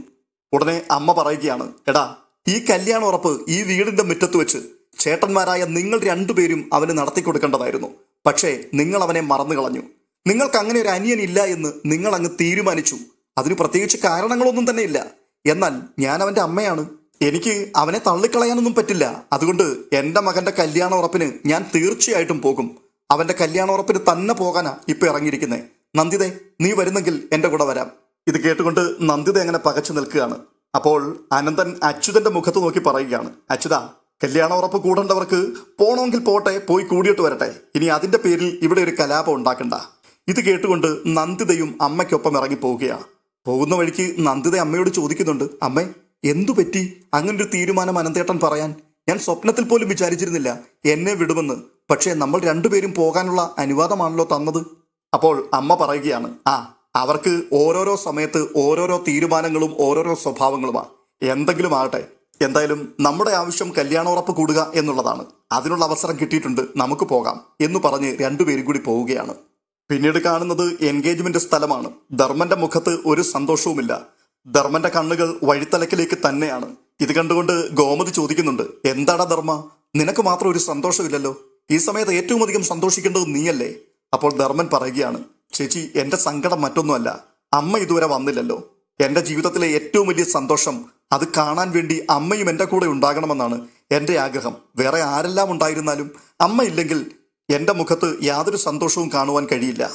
ഉടനെ അമ്മ പറയുകയാണ് എടാ ഈ കല്യാണ ഉറപ്പ് ഈ വീടിന്റെ മുറ്റത്ത് വെച്ച് ചേട്ടന്മാരായ നിങ്ങൾ രണ്ടുപേരും അവന് നടത്തി കൊടുക്കേണ്ടതായിരുന്നു. പക്ഷേ നിങ്ങൾ അവനെ മറന്നു കളഞ്ഞു. നിങ്ങൾക്ക് അങ്ങനെ ഒരു അനിയൻ ഇല്ല എന്ന് നിങ്ങൾ അങ്ങ് തീരുമാനിച്ചു. അതിന് പ്രത്യേകിച്ച് കാരണങ്ങളൊന്നും തന്നെ ഇല്ല. എന്നാൽ ഞാൻ അവന്റെ അമ്മയാണ്. എനിക്ക് അവനെ തള്ളിക്കളയാനൊന്നും പറ്റില്ല. അതുകൊണ്ട് എന്റെ മകന്റെ കല്യാണ ഉറപ്പിന് ഞാൻ തീർച്ചയായിട്ടും പോകും. അവന്റെ കല്യാണ ഉറപ്പിന് തന്നെ പോകാനാ ഇപ്പൊ ഇറങ്ങിയിരിക്കുന്നേ. നന്ദിതെ നീ വരുന്നെങ്കിൽ എന്റെ കൂടെ വരാം. ഇത് കേട്ടുകൊണ്ട് നന്ദിത അങ്ങനെ പകച്ചു നിൽക്കുകയാണ്. അപ്പോൾ അനന്തൻ അച്യുതന്റെ മുഖത്ത് നോക്കി പറയുകയാണ്. അച്യുത കല്യാണ ഉറപ്പ് കൂടേണ്ടവർക്ക് പോണമെങ്കിൽ പോട്ടെ പോയി കൂടിയിട്ട് വരട്ടെ. ഇനി അതിന്റെ പേരിൽ ഇവിടെ ഒരു കലാപം ഉണ്ടാക്കണ്ട. ഇത് കേട്ടുകൊണ്ട് നന്ദിതയും അമ്മയ്ക്കൊപ്പം ഇറങ്ങി പോവുകയാണ് പോകുന്ന വഴിക്ക് നന്ദിത അമ്മയോട് ചോദിക്കുന്നുണ്ട് അമ്മേ എന്തു പറ്റി? അങ്ങനൊരു തീരുമാനം അനന്തേട്ടൻ പറയാൻ. ഞാൻ സ്വപ്നത്തിൽ പോലും വിചാരിച്ചിരുന്നില്ല. എന്നെ വിടുമെന്ന്. പക്ഷേ നമ്മൾ രണ്ടുപേരും പോകാനുള്ള അനുവാദമാണല്ലോ തന്നത്. അപ്പോൾ അമ്മ പറയുകയാണ് ആ അവർക്ക് ഓരോരോ സമയത്ത് ഓരോരോ തീരുമാനങ്ങളും ഓരോരോ സ്വഭാവങ്ങളുമാണ് എന്തെങ്കിലും ആകട്ടെ എന്തായാലും നമ്മുടെ ആവശ്യം കല്യാണോറപ്പ് കൂടുക എന്നുള്ളതാണ്. അതിനുള്ള അവസരം കിട്ടിയിട്ടുണ്ട് നമുക്ക് പോകാം എന്ന് പറഞ്ഞ് രണ്ടുപേരും കൂടി പോവുകയാണ്. പിന്നീട് കാണുന്നത് എൻഗേജ്മെന്റ് സ്ഥലമാണ്. ധർമ്മന്റെ മുഖത്ത് ഒരു സന്തോഷവുമില്ല. ധർമ്മന്റെ കണ്ണുകൾ വഴിത്തലക്കിലേക്ക് തന്നെയാണ്. ഇത് കണ്ടുകൊണ്ട് ഗോമതി ചോദിക്കുന്നുണ്ട് എന്താടാ ധർമ്മ? നിനക്ക് മാത്രം ഒരു സന്തോഷമില്ലല്ലോ? ഈ സമയത്ത് ഏറ്റവും അധികം സന്തോഷിക്കേണ്ടത് നീയല്ലേ? അപ്പോൾ ധർമ്മൻ പറയുകയാണ് ചേച്ചി എന്റെ സങ്കടം മറ്റൊന്നുമല്ല. അമ്മ ഇതുവരെ വന്നില്ലല്ലോ. എന്റെ ജീവിതത്തിലെ ഏറ്റവും വലിയ സന്തോഷം അത് കാണാൻ വേണ്ടി അമ്മയും എന്റെ കൂടെ ഉണ്ടാകണമെന്നാണ് എന്റെ ആഗ്രഹം. വേറെ ആരെല്ലാം ഉണ്ടായിരുന്നാലും അമ്മ ഇല്ലെങ്കിൽ എന്റെ മുഖത്ത് യാതൊരു സന്തോഷവും കാണുവാൻ കഴിയില്ല.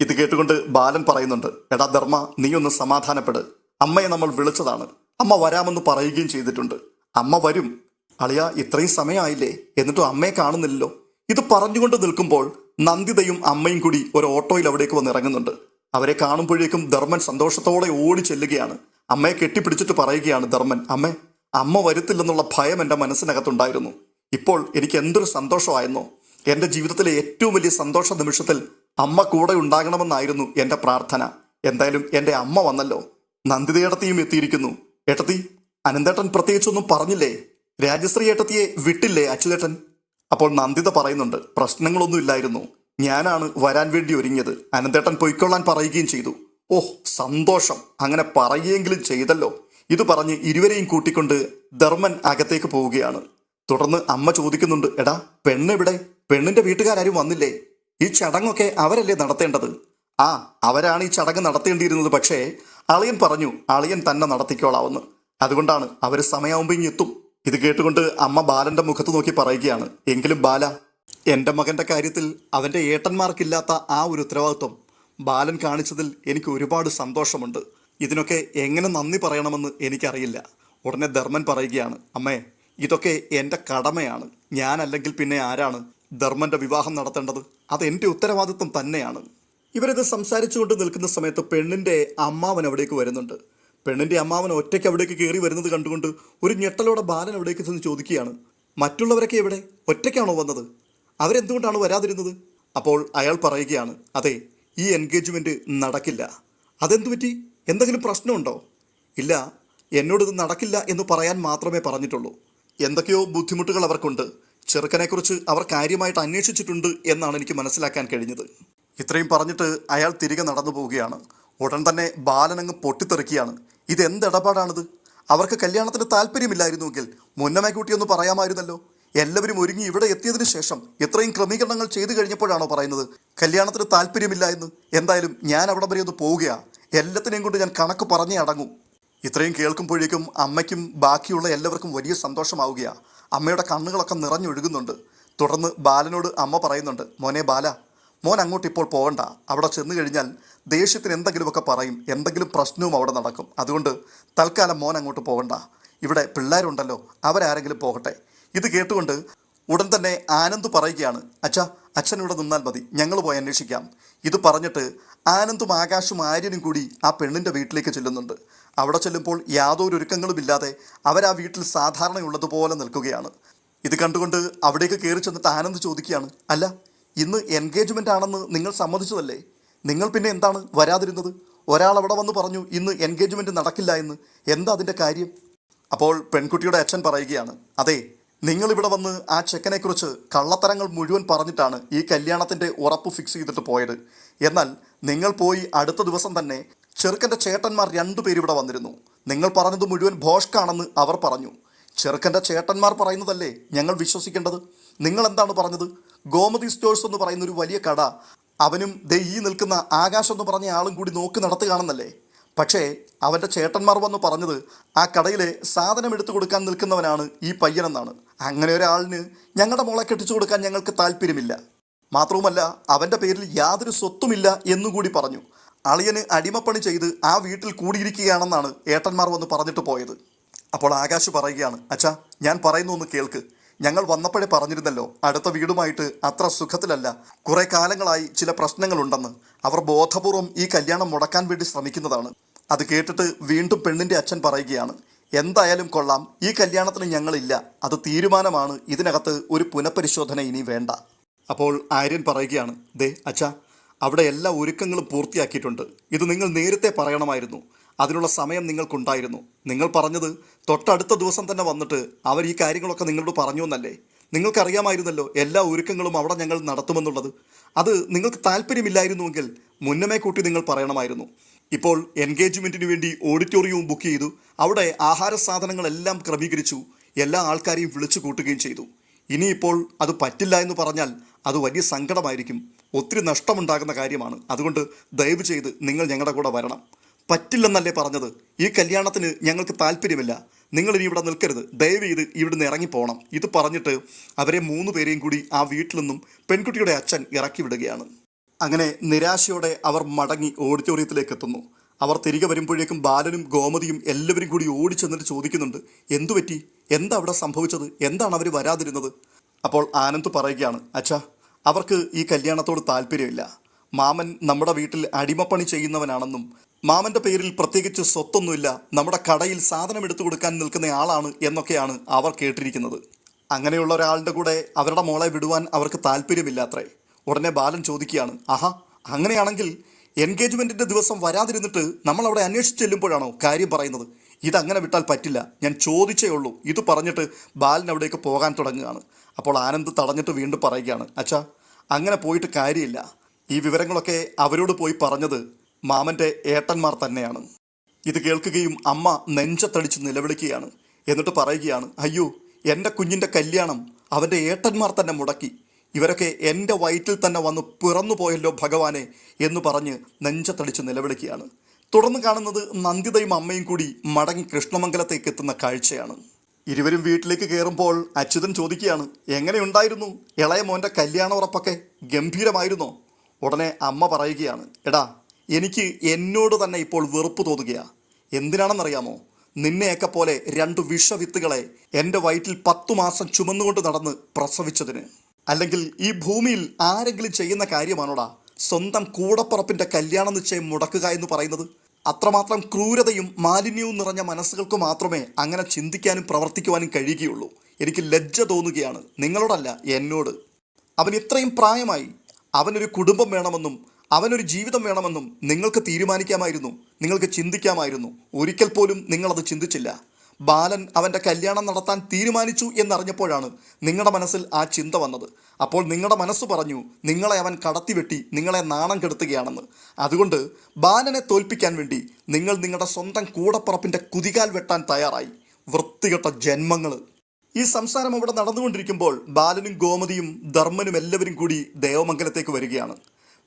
ഇത് കേട്ടുകൊണ്ട് ബാലൻ പറയുന്നുണ്ട് എടാ ധർമ്മ നീ ഒന്ന് സമാധാനപ്പെട്. അമ്മയെ നമ്മൾ വിളിച്ചതാണ്. അമ്മ വരാമെന്ന് പറയുകയും ചെയ്തിട്ടുണ്ട്. അമ്മ വരും. അളിയ ഇത്രയും സമയമായില്ലേ? എന്നിട്ടും അമ്മയെ കാണുന്നില്ലല്ലോ. ഇത് പറഞ്ഞുകൊണ്ട് നിൽക്കുമ്പോൾ നന്ദിതയും അമ്മയും കൂടി ഒരു ഓട്ടോയിൽ അവിടേക്ക് വന്ന് ഇറങ്ങുന്നുണ്ട്. അവരെ കാണുമ്പോഴേക്കും ധർമ്മൻ സന്തോഷത്തോടെ ഓടി ചെല്ലുകയാണ്. അമ്മയെ കെട്ടിപ്പിടിച്ചിട്ട് പറയുകയാണ് ധർമ്മൻ അമ്മേ അമ്മ വരുത്തില്ലെന്നുള്ള ഭയം എന്റെ മനസ്സിനകത്തുണ്ടായിരുന്നു. ഇപ്പോൾ എനിക്ക് എന്തൊരു സന്തോഷമായിരുന്നു എന്റെ ജീവിതത്തിലെ ഏറ്റവും വലിയ സന്തോഷ നിമിഷത്തിൽ അമ്മ കൂടെ ഉണ്ടാകണമെന്നായിരുന്നു എന്റെ പ്രാർത്ഥന. എന്തായാലും എന്റെ അമ്മ വന്നല്ലോ. നന്ദിതയേട്ടത്തിയും എത്തിയിരിക്കുന്നു. ഏട്ടത്തി അനന്തേട്ടൻ പ്രത്യേകിച്ചൊന്നും പറഞ്ഞില്ലേ? രാജശ്രീ ഏട്ടത്തിയെ വിട്ടില്ലേ അച്യുതേട്ടൻ? അപ്പോൾ നന്ദിത പറയുന്നുണ്ട് പ്രശ്നങ്ങളൊന്നും ഇല്ലായിരുന്നു. ഞാനാണ് വരാൻ വേണ്ടി ഒരുങ്ങിയത്. അനന്തേട്ടൻ പൊയ്ക്കൊള്ളാൻ പറയുകയും ചെയ്തു. ഓഹ് സന്തോഷം. അങ്ങനെ പറയുകയെങ്കിലും ചെയ്തല്ലോ. ഇത് പറഞ്ഞ് ഇരുവരെയും കൂട്ടിക്കൊണ്ട് ധർമ്മൻ അകത്തേക്ക് പോവുകയാണ്. തുടർന്ന് അമ്മ ചോദിക്കുന്നുണ്ട് എടാ പെണ്ണെവിടെ പെണ്ണിന്റെ വീട്ടുകാരും വന്നില്ലേ? ഈ ചടങ്ങൊക്കെ അവരല്ലേ നടത്തേണ്ടത്? ആ അവരാണ് ഈ ചടങ്ങ് നടത്തേണ്ടിയിരുന്നത്. പക്ഷേ അളിയൻ പറഞ്ഞു അളിയൻ തന്നെ നടത്തിക്കോളാവുന്നു അതുകൊണ്ടാണ് അവർ സമയമാകുമ്പോൾ ഇങ്ങ് എത്തും ഇത് കേട്ടുകൊണ്ട് അമ്മ ബാലന്റെ മുഖത്ത് നോക്കി പറയുകയാണ് എങ്കിലും ബാല എന്റെ മകന്റെ കാര്യത്തിൽ അവന്റെ ഏട്ടന്മാർക്കില്ലാത്ത ആ ഒരു ഉത്തരവാദിത്വം ബാലൻ കാണിച്ചതിൽ എനിക്ക് ഒരുപാട് സന്തോഷമുണ്ട്. ഇതിനൊക്കെ എങ്ങനെ നന്ദി പറയണമെന്ന് എനിക്കറിയില്ല. ഉടനെ ധർമ്മൻ പറയുകയാണ് അമ്മേ ഇതൊക്കെ എന്റെ കടമയാണ്. ഞാനല്ലെങ്കിൽ പിന്നെ ആരാണ് ധർമ്മന്റെ വിവാഹം നടത്തേണ്ടത്? അത് എന്റെ ഉത്തരവാദിത്വം തന്നെയാണ്. ഇവരിത് സംസാരിച്ചുകൊണ്ട് നിൽക്കുന്ന സമയത്ത് പെണ്ണിന്റെ അമ്മാവൻ അവിടേക്ക് വരുന്നുണ്ട്. പെണ്ണിന്റെ അമ്മാവൻ ഒറ്റയ്ക്ക് അവിടേക്ക് കയറി വരുന്നത് കണ്ടുകൊണ്ട് ഒരു ഞെട്ടലോടെ ബാലൻ അവിടേക്ക് ചെന്ന് ചോദിക്കുകയാണ്. മറ്റുള്ളവരൊക്കെ എവിടെ? ഒറ്റയ്ക്കാണോ വന്നത്? അവരെന്തുകൊണ്ടാണ് വരാതിരുന്നത്? അപ്പോൾ അയാൾ പറയുകയാണ് അതെ ഈ എൻഗേജ്മെന്റ് നടക്കില്ല. അതെന്തു പറ്റി? എന്തെങ്കിലും പ്രശ്നമുണ്ടോ? ഇല്ല എന്നോടിത് നടക്കില്ല എന്ന് പറയാൻ മാത്രമേ പറഞ്ഞിട്ടുള്ളൂ. എന്തൊക്കെയോ ബുദ്ധിമുട്ടുകൾ അവർക്കുണ്ട്. ചെറുക്കനെക്കുറിച്ച് അവർ കാര്യമായിട്ട് അന്വേഷിച്ചിട്ടുണ്ട് എന്നാണ് എനിക്ക് മനസ്സിലാക്കാൻ കഴിഞ്ഞത്. ഇത്രയും പറഞ്ഞിട്ട് അയാൾ തിരികെ നടന്നു പോവുകയാണ് ഉടൻ തന്നെ ബാലനങ്ങ് പൊട്ടിത്തെറിക്കുകയാണ്. ഇത് എന്ത് ഇടപാടാണിത്? അവർക്ക് കല്യാണത്തിന് താല്പര്യമില്ലായിരുന്നുവെങ്കിൽ മുന്നമേ കൂട്ടി ഒന്ന് പറയാമായിരുന്നല്ലോ. എല്ലാവരും ഒരുങ്ങി ഇവിടെ എത്തിയതിനു ശേഷം ഇത്രയും ക്രമീകരണങ്ങൾ ചെയ്തു കഴിഞ്ഞപ്പോഴാണോ പറയുന്നത്? കല്യാണത്തിന് താല്പര്യമില്ല എന്ന്. എന്തായാലും ഞാൻ അവിടെ വരെ ഒന്ന് പോവുകയാ. എല്ലാത്തിനെയും കൊണ്ട് ഞാൻ കണക്ക് പറഞ്ഞേ അടങ്ങും. ഇത്രയും കേൾക്കുമ്പോഴേക്കും അമ്മയ്ക്കും ബാക്കിയുള്ള എല്ലാവർക്കും വലിയ സന്തോഷമാവുകയാ. അമ്മയുടെ കണ്ണുകളൊക്കെ നിറഞ്ഞൊഴുകുന്നുണ്ട്. തുടർന്ന് ബാലനോട് അമ്മ പറയുന്നുണ്ട് മോനെ ബാല മോൻ അങ്ങോട്ട് ഇപ്പോൾ പോകണ്ട അവിടെ ചെന്നു കഴിഞ്ഞാൽ ദേഷ്യത്തിന് എന്തെങ്കിലുമൊക്കെ പറയും എന്തെങ്കിലും പ്രശ്നവും അവിടെ നടക്കും. അതുകൊണ്ട് തൽക്കാലം മോൻ അങ്ങോട്ട് പോകണ്ട. ഇവിടെ പിള്ളേരുണ്ടല്ലോ അവരാരെങ്കിലും പോകട്ടെ. ഇത് കേട്ടുകൊണ്ട് ഉടൻ തന്നെ ആനന്ദ് പറയുകയാണ് അച്ഛാ അച്ഛൻ ഇവിടെ നിന്നാൽ മതി ഞങ്ങൾ പോയി അന്വേഷിക്കാം. ഇത് പറഞ്ഞിട്ട് ആനന്ദും ആകാശും ആര്യനും കൂടി ആ പെണ്ണിന്റെ വീട്ടിലേക്ക് ചെല്ലുന്നുണ്ട്. അവിടെ ചെല്ലുമ്പോൾ യാതൊരു ഒരുക്കങ്ങളുമില്ലാതെ അവരാ വീട്ടിൽ സാധാരണയുള്ളതുപോലെ നിൽക്കുകയാണ്. ഇത് കണ്ടുകൊണ്ട് അവിടേക്ക് കയറി ചെന്നിട്ട് ആനന്ദ് ചോദിക്കുകയാണ് അല്ല ഇന്ന് എൻഗേജ്മെന്റ് ആണെന്ന് നിങ്ങൾ സമ്മതിച്ചതല്ലേ? നിങ്ങൾ പിന്നെ എന്താണ് വരാതിരുന്നത്? ഒരാൾ അവിടെ വന്ന് പറഞ്ഞു ഇന്ന് എൻഗേജ്മെന്റ് നടക്കില്ല എന്ന്. എന്താ അതിന്റെ കാര്യം? അപ്പോൾ പെൺകുട്ടിയുടെ അച്ഛൻ പറയുകയാണ് അതെ നിങ്ങളിവിടെ വന്ന് ആ ചെക്കനെക്കുറിച്ച് കള്ളത്തരങ്ങൾ മുഴുവൻ പറഞ്ഞിട്ടാണ് ഈ കല്യാണത്തിന്റെ ഉറപ്പ് ഫിക്സ് ചെയ്തിട്ട് പോയത്. എന്നാൽ നിങ്ങൾ പോയി അടുത്ത ദിവസം തന്നെ ചെറുക്കന്റെ ചേട്ടന്മാർ രണ്ടുപേരിവിടെ വന്നിരുന്നു. നിങ്ങൾ പറഞ്ഞത് മുഴുവൻ ഭോഷ്കാണെന്ന് അവർ പറഞ്ഞു. ചെറുക്കന്റെ ചേട്ടന്മാർ പറയുന്നതല്ലേ ഞങ്ങൾ വിശ്വസിക്കേണ്ടത്? നിങ്ങൾ എന്താണ് പറഞ്ഞത്? ഗോമതി സ്റ്റോഴ്സ് എന്ന് പറയുന്ന ഒരു വലിയ കട അവനും ദേ ഈ നിൽക്കുന്ന ആകാശം എന്ന് പറഞ്ഞ ആളും കൂടി നോക്കി നടത്തുകയാണെന്നല്ലേ? പക്ഷേ അവന്റെ ചേട്ടന്മാർ വന്ന് പറഞ്ഞത് ആ കടയിലെ സാധനം എടുത്തു കൊടുക്കാൻ നിൽക്കുന്നവനാണ് ഈ പയ്യനെന്നാണ്. അങ്ങനെ ഒരാളിന് ഞങ്ങളുടെ മോളെ കെട്ടിച്ചു കൊടുക്കാൻ ഞങ്ങൾക്ക് താല്പര്യമില്ല. മാത്രവുമല്ല അവന്റെ പേരിൽ യാതൊരു സ്വത്തുമില്ല എന്നുകൂടി പറഞ്ഞു. അളിയന് അടിമപ്പണി ചെയ്ത് ആ വീട്ടിൽ കൂടിയിരിക്കുകയാണെന്നാണ് ഏട്ടന്മാർ വന്ന് പറഞ്ഞിട്ട് പോയത്. അപ്പോൾ ആകാശ് പറയുകയാണ് അച്ഛാ ഞാൻ പറയുന്നു ഒന്ന് കേൾക്ക്. ഞങ്ങൾ വന്നപ്പോഴേ പറഞ്ഞിരുന്നല്ലോ അടുത്ത വീടുമായിട്ട് അത്ര സുഖത്തിലല്ല. കുറെ കാലങ്ങളായി ചില പ്രശ്നങ്ങളുണ്ടെന്ന്. അവർ ബോധപൂർവം ഈ കല്യാണം മുടക്കാൻ വേണ്ടി ശ്രമിക്കുന്നതാണ്. അത് കേട്ടിട്ട് വീണ്ടും പെണ്ണിന്റെ അച്ഛൻ പറയുകയാണ് എന്തായാലും കൊള്ളാം ഈ കല്യാണത്തിന് ഞങ്ങളില്ല. അത് തീരുമാനമാണ്. ഇതിനകത്ത് ഒരു പുനഃപരിശോധന ഇനി വേണ്ട. അപ്പോൾ ആര്യൻ പറയുകയാണ് ദേ അച്ഛാ അവിടെ എല്ലാ ഒരുക്കങ്ങളും പൂർത്തിയാക്കിയിട്ടുണ്ട്. ഇത് നിങ്ങൾ നേരത്തെ പറയണമായിരുന്നു. അതിനുള്ള സമയം നിങ്ങൾക്കുണ്ടായിരുന്നു. നിങ്ങൾ പറഞ്ഞത് തൊട്ടടുത്ത ദിവസം തന്നെ വന്നിട്ട് അവർ ഈ കാര്യങ്ങളൊക്കെ നിങ്ങളോട് പറഞ്ഞു എന്നല്ലേ? നിങ്ങൾക്കറിയാമായിരുന്നല്ലോ എല്ലാ ഒരുക്കങ്ങളും അവിടെ ഞങ്ങൾ നടത്തുമെന്നുള്ളത്. അത് നിങ്ങൾക്ക് താല്പര്യമില്ലായിരുന്നുവെങ്കിൽ മുന്നമേ കൂട്ടി നിങ്ങൾ പറയണമായിരുന്നു. ഇപ്പോൾ എൻഗേജ്മെന്റിന് വേണ്ടി ഓഡിറ്റോറിയവും ബുക്ക് ചെയ്തു. അവിടെ ആഹാര സാധനങ്ങളെല്ലാം ക്രമീകരിച്ചു. എല്ലാ ആൾക്കാരെയും വിളിച്ചു കൂട്ടുകയും ചെയ്തു. ഇനിയിപ്പോൾ അത് പറ്റില്ല എന്ന് പറഞ്ഞാൽ അത് വലിയ സങ്കടമായിരിക്കും. ഒത്തിരി നഷ്ടമുണ്ടാകുന്ന കാര്യമാണ്. അതുകൊണ്ട് ദയവ് ചെയ്ത് നിങ്ങൾ ഞങ്ങളുടെ കൂടെ വരണം. പറ്റില്ലെന്നല്ലേ പറഞ്ഞത്. ഈ കല്യാണത്തിന് ഞങ്ങൾക്ക് താല്പര്യമില്ല. നിങ്ങൾ ഇനി ഇവിടെ നിൽക്കരുത്. ദയവ് ചെയ്ത് ഇവിടുന്ന് ഇറങ്ങിപ്പോണം. ഇത് പറഞ്ഞിട്ട് അവരെ മൂന്ന് പേരെയും കൂടി ആ വീട്ടിൽ നിന്നും പെൺകുട്ടിയുടെ അച്ഛൻ ഇറക്കി വിടുകയാണ്. അങ്ങനെ നിരാശയോടെ അവർ മടങ്ങി ഓഡിറ്റോറിയത്തിലേക്ക് എത്തുന്നു. അവർ തിരികെ വരുമ്പോഴേക്കും ബാലനും ഗോമതിയും എല്ലാവരും കൂടി ഓടിച്ചെന്നിട്ട് ചോദിക്കുന്നുണ്ട് എന്തു പറ്റി? എന്താ അവിടെ സംഭവിച്ചത്? എന്താണ് അവർ വരാതിരുന്നത്? അപ്പോൾ ആനന്ദ് പറയുകയാണ് അച്ഛാ അവർക്ക് ഈ കല്യാണത്തോട് താല്പര്യമില്ല. മാമൻ നമ്മുടെ വീട്ടിൽ അടിമപ്പണി ചെയ്യുന്നവനാണെന്നും മാമന്റെ പേരിൽ പ്രത്യേകിച്ച് സ്വത്തൊന്നുമില്ല. നമ്മുടെ കടയിൽ സാധനം എടുത്തു കൊടുക്കാൻ നിൽക്കുന്ന ആളാണ് എന്നൊക്കെയാണ് അവർ കേട്ടിരിക്കുന്നത്. അങ്ങനെയുള്ള ഒരാളുടെ കൂടെ അവരുടെ മോളെ വിടുവാൻ അവർക്ക് താല്പര്യമില്ലാത്രേ. ഉടനെ ബാലൻ ചോദിക്കുകയാണ് ആഹാ അങ്ങനെയാണെങ്കിൽ എൻഗേജ്മെന്റിന്റെ ദിവസം വരാതിരുന്നിട്ട് നമ്മൾ അവിടെ അന്വേഷിച്ച് ചെല്ലുമ്പോഴാണോ കാര്യം പറയുന്നത്? ഇതങ്ങനെ വിട്ടാൽ പറ്റില്ല. ഞാൻ ചോദിച്ചേ ഉള്ളൂ. ഇത് പറഞ്ഞിട്ട് ബാലൻ അവിടേക്ക് പോകാൻ തുടങ്ങുകയാണ്. അപ്പോൾ ആനന്ദ് തടഞ്ഞിട്ട് വീണ്ടും പറയുകയാണ് അച്ഛാ അങ്ങനെ പോയിട്ട് കാര്യമില്ല. ഈ വിവരങ്ങളൊക്കെ അവരോട് പോയി പറഞ്ഞത് മാമന്റെ ഏട്ടന്മാർ തന്നെയാണ്. ഇത് കേൾക്കുകയും അമ്മ നെഞ്ചത്തടിച്ച് നിലവിളിക്കുകയാണ്. എന്നിട്ട് പറയുകയാണ് അയ്യോ എന്റെ കുഞ്ഞിന്റെ കല്യാണം അവന്റെ ഏട്ടന്മാർ തന്നെ മുടക്കി. ഇവരൊക്കെ എന്റെ വയറ്റിൽ തന്നെ വന്ന് പിറന്നു പോയല്ലോ ഭഗവാനെ എന്ന് പറഞ്ഞ് നെഞ്ചത്തടിച്ച് നിലവിളിക്കുകയാണ്. തുടർന്ന് കാണുന്നത് നന്ദിതയും അമ്മയും കൂടി മടങ്ങി കൃഷ്ണമംഗലത്തേക്ക് എത്തുന്ന കാഴ്ചയാണ്. ഇരുവരും വീട്ടിലേക്ക് കയറുമ്പോൾ അച്യുതൻ ചോദിക്കുകയാണ് എങ്ങനെയുണ്ടായിരുന്നു ഇളയ മോന്റെ കല്യാണ ഉറപ്പൊക്കെ ഗംഭീരമായിരുന്നോ? ഉടനെ അമ്മ പറയുകയാണ് എടാ എനിക്ക് എന്നോട് തന്നെ ഇപ്പോൾ വെറുപ്പ് തോന്നുകയാണ് എന്തിനാണെന്നറിയാമോ? നിന്നെയൊക്കെ പോലെ രണ്ട് വിഷവിത്തുകളെ എന്റെ വയറ്റിൽ പത്തു മാസം ചുമന്നുകൊണ്ട് നടന്ന് പ്രസവിച്ചതിന്. അല്ലെങ്കിൽ ഈ ഭൂമിയിൽ ആരെങ്കിലും ചെയ്യുന്ന കാര്യമാണോടാ? സ്വന്തം കൂടപ്പുറപ്പിന്റെ കല്യാണ നിശ്ചയം മുടക്കുക എന്ന് പറയുന്നത്? അത്രമാത്രം ക്രൂരതയും മാലിന്യവും നിറഞ്ഞ മനസ്സുകൾക്ക് മാത്രമേ അങ്ങനെ ചിന്തിക്കാനും പ്രവർത്തിക്കുവാനും കഴിയുകയുള്ളൂ. എനിക്ക് ലജ്ജ തോന്നുകയാണ്. നിങ്ങളോടല്ല എന്നോട്. അവൻ ഇത്രയും പ്രായമായി അവനൊരു കുടുംബം വേണമെന്നും അവനൊരു ജീവിതം വേണമെന്നും നിങ്ങൾക്ക് തീരുമാനിക്കാമായിരുന്നു നിങ്ങൾക്ക് ചിന്തിക്കാമായിരുന്നു. ഒരിക്കൽ പോലും നിങ്ങളത് ചിന്തിച്ചില്ല. ബാലൻ അവന്റെ കല്യാണം നടത്താൻ തീരുമാനിച്ചു എന്നറിഞ്ഞപ്പോഴാണ് നിങ്ങളുടെ മനസ്സിൽ ആ ചിന്ത വന്നത്. അപ്പോൾ നിങ്ങളുടെ മനസ്സ് പറഞ്ഞു നിങ്ങളെ അവൻ കടത്തിവെട്ടി നിങ്ങളെ നാണം കെടുത്തുകയാണെന്ന്. അതുകൊണ്ട് ബാലനെ തോൽപ്പിക്കാൻ വേണ്ടി നിങ്ങൾ നിങ്ങളുടെ സ്വന്തം കൂടപ്പറപ്പിന്റെ കുതികാൽ വെട്ടാൻ തയ്യാറായി. വൃത്തികെട്ട ജന്മങ്ങൾ ഈ സംസാരം അവിടെ നടന്നുകൊണ്ടിരിക്കുമ്പോൾ ബാലനും ഗോമതിയും ധർമ്മനും എല്ലാവരും കൂടി ദേവമംഗലത്തേക്ക് വരികയാണ്.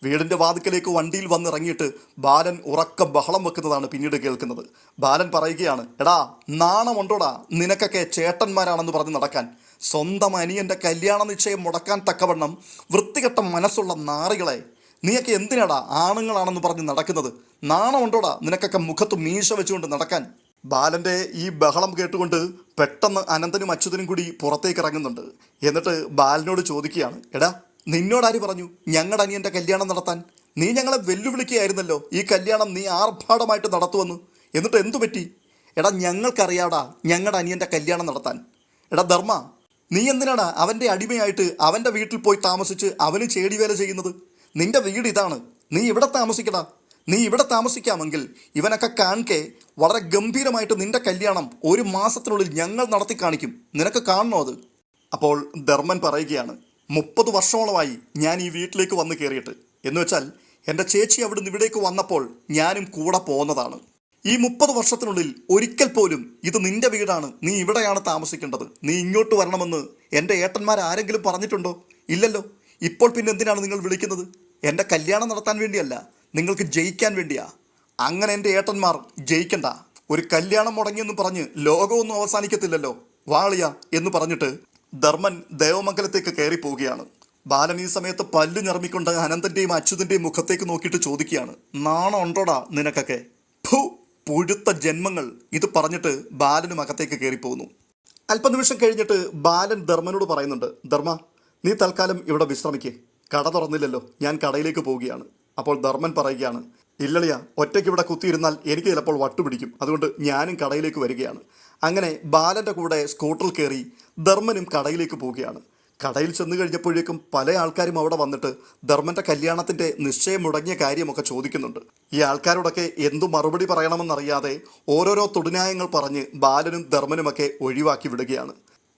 വീടിന്റെ വാതിക്കലേക്ക് വണ്ടിയിൽ വന്നിറങ്ങിയിട്ട് ബാലൻ ഉറക്കം ബഹളം വെക്കുന്നതാണ് പിന്നീട് കേൾക്കുന്നത്. ബാലൻ പറയുകയാണ് എടാ നാണമുണ്ടോടാ? നിനക്കൊക്കെ ചേട്ടന്മാരാണെന്ന് പറഞ്ഞ് നടക്കാൻ. സ്വന്തം അനിയന്റെ കല്യാണ നിശ്ചയം മുടക്കാൻ തക്കവണ്ണം വൃത്തികെട്ട മനസ്സുള്ള നാറികളെ. നീയൊക്കെ എന്തിനാടാ ആണുങ്ങളാണെന്ന് പറഞ്ഞ് നടക്കുന്നത്? നാണമുണ്ടോടാ? നിനക്കൊക്കെ മുഖത്ത് മീശ വെച്ചുകൊണ്ട് നടക്കാൻ. ബാലന്റെ ഈ ബഹളം കേട്ടുകൊണ്ട് പെട്ടെന്ന് അനന്തനും അച്യുതനും കൂടി പുറത്തേക്ക് ഇറങ്ങുന്നുണ്ട്. എന്നിട്ട് ബാലനോട് ചോദിക്കുകയാണ് എടാ നിന്നോടാര് പറഞ്ഞു ഞങ്ങളുടെ അനിയന്റെ കല്യാണം നടത്താൻ നീ ഞങ്ങളെ വെല്ലുവിളിക്കുകയായിരുന്നല്ലോ. ഈ കല്യാണം നീ ആർഭാടമായിട്ട് നടത്തുവന്നു. എന്നിട്ട് എന്തു പറ്റി? എടാ ഞങ്ങൾക്കറിയാടാ ഞങ്ങളുടെ അനിയന്റെ കല്യാണം നടത്താൻ. എടാ ധർമ്മ നീ എന്തിനാടാ അവന്റെ അടിമയായിട്ട് അവന്റെ വീട്ടിൽ പോയി താമസിച്ച് അവന് ചേടിവേല ചെയ്യുന്നത്? നിന്റെ വീട് ഇതാണ്. നീ ഇവിടെ താമസിക്കടാ. നീ ഇവിടെ താമസിക്കാമെങ്കിൽ ഇവനൊക്കെ കാണിക്കെ വളരെ ഗംഭീരമായിട്ട് നിന്റെ കല്യാണം ഒരു മാസത്തിനുള്ളിൽ ഞങ്ങൾ നടത്തി കാണിക്കും. നിനക്ക് കാണണോ അത്? അപ്പോൾ ധർമ്മൻ പറയുകയാണ് മുപ്പത് വർഷമോളമായി ഞാൻ ഈ വീട്ടിലേക്ക് വന്ന് കയറിയിട്ട് എന്ന് വെച്ചാൽ എന്റെ ചേച്ചി അവിടുന്ന് ഇവിടേക്ക് വന്നപ്പോൾ ഞാനും കൂടെ പോന്നതാണ് ഈ മുപ്പത് വർഷത്തിനുള്ളിൽ ഒരിക്കൽ പോലും ഇത് നിന്റെ വീടാണ് നീ ഇവിടെയാണ് താമസിക്കേണ്ടത്. നീ ഇങ്ങോട്ട് വരണമെന്ന് എന്റെ ഏട്ടന്മാർ ആരെങ്കിലും പറഞ്ഞിട്ടുണ്ടോ? ഇല്ലല്ലോ. ഇപ്പോൾ പിന്നെ എന്തിനാണ് നിങ്ങൾ വിളിക്കുന്നത്? എന്റെ കല്യാണം നടത്താൻ വേണ്ടിയല്ല നിങ്ങൾക്ക് ജയിക്കാൻ വേണ്ടിയാ. അങ്ങനെ എന്റെ ഏട്ടന്മാർ ജയിക്കണ്ട. ഒരു കല്യാണം മുടങ്ങിയെന്ന് പറഞ്ഞ് ലോകമൊന്നും അവസാനിക്കത്തില്ലല്ലോ. വാളിയ എന്ന് പറഞ്ഞിട്ട് ധർമ്മൻ ദേവമംഗലത്തേക്ക് കയറി പോവുകയാണ് ബാലൻ ഈ സമയത്ത് പല്ല് ഞർമ്മിക്കൊണ്ട് അനന്തന്റെയും അച്യുതന്റെയും മുഖത്തേക്ക് നോക്കിയിട്ട് ചോദിക്കുകയാണ്. നാണം ഉണ്ടോടാ നിനക്കൊക്കെ? ഭൂ പുഴുത്ത ജന്മങ്ങൾ. ഇത് പറഞ്ഞിട്ട് ബാലനും അകത്തേക്ക് കയറി പോകുന്നു അല്പനിമിഷം കഴിഞ്ഞിട്ട് ബാലൻ ധർമ്മനോട് പറയുന്നുണ്ട് ധർമ്മ നീ തൽക്കാലം ഇവിടെ വിശ്രമിക്കേ. കട തുറന്നില്ലല്ലോ. ഞാൻ കടയിലേക്ക് പോവുകയാണ്. അപ്പോൾ ധർമ്മൻ പറയുകയാണ് ഇല്ലളിയ ഒറ്റയ്ക്ക് ഇവിടെ കുത്തിയിരുന്നാൽ എനിക്ക് ചിലപ്പോൾ വട്ടുപിടിക്കും. അതുകൊണ്ട് ഞാനും കടയിലേക്ക് വരികയാണ്. അങ്ങനെ ബാലന്റെ കൂടെ സ്കൂട്ടറിൽ കയറി ധർമ്മനും കടയിലേക്ക് പോവുകയാണ്. കടയിൽ ചെന്ന് കഴിഞ്ഞപ്പോഴേക്കും പല ആൾക്കാരും അവിടെ വന്നിട്ട് ധർമ്മന്റെ കല്യാണത്തിന്റെ നിശ്ചയം മുടങ്ങിയ കാര്യമൊക്കെ ചോദിക്കുന്നുണ്ട്. ഈ ആൾക്കാരോടൊക്കെ എന്തു മറുപടി പറയണമെന്നറിയാതെ ഓരോരോ തൊടുന്യായങ്ങൾ പറഞ്ഞ് ബാലനും ധർമ്മനുമൊക്കെ ഒഴിവാക്കി വിടുകയാണ്.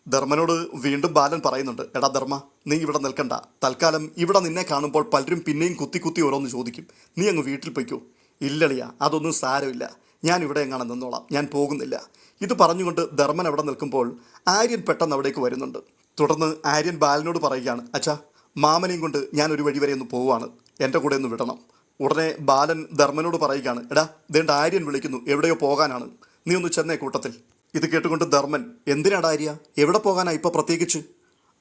ധർമ്മനോട് വീണ്ടും ബാലൻ പറയുന്നുണ്ട് എടാ ധർമ്മ നീ ഇവിടെ നിൽക്കണ്ട. തൽക്കാലം ഇവിടെ നിന്നെ കാണുമ്പോൾ പലരും പിന്നെയും കുത്തി കുത്തി ഓരോന്ന് ചോദിക്കും. നീ അങ്ങ് വീട്ടിൽ പൊയ്ക്കോ. ഇല്ലളിയ അതൊന്നും സാരമില്ല. ഞാൻ ഇവിടെ എങ്ങാണ് നിന്നോളാം. ഞാൻ പോകുന്നില്ല. ഇത് പറഞ്ഞുകൊണ്ട് ധർമ്മൻ അവിടെ നിൽക്കുമ്പോൾ ആര്യൻ പെട്ടെന്ന് അവിടേക്ക് വരുന്നുണ്ട്. തുടർന്ന് ആര്യൻ ബാലനോട് പറയുകയാണ് അച്ഛാ മാമനെയും കൊണ്ട് ഞാൻ ഒരു വഴി വരെ ഒന്ന് പോവാണ് എന്റെ കൂടെ ഒന്ന് വിടണം. ഉടനെ ബാലൻ ധർമ്മനോട് പറയുകയാണ് എടാ ദേണ്ട ആര്യൻ വിളിക്കുന്നു. എവിടെയോ പോകാനാണ്. നീ ഒന്ന് ചെന്നേ കൂട്ടത്തിൽ. ഇത് കേട്ടുകൊണ്ട് ധർമ്മൻ എന്തിനാടാ ആര്യ? എവിടെ പോകാനാ ഇപ്പോൾ പ്രത്യേകിച്ച്?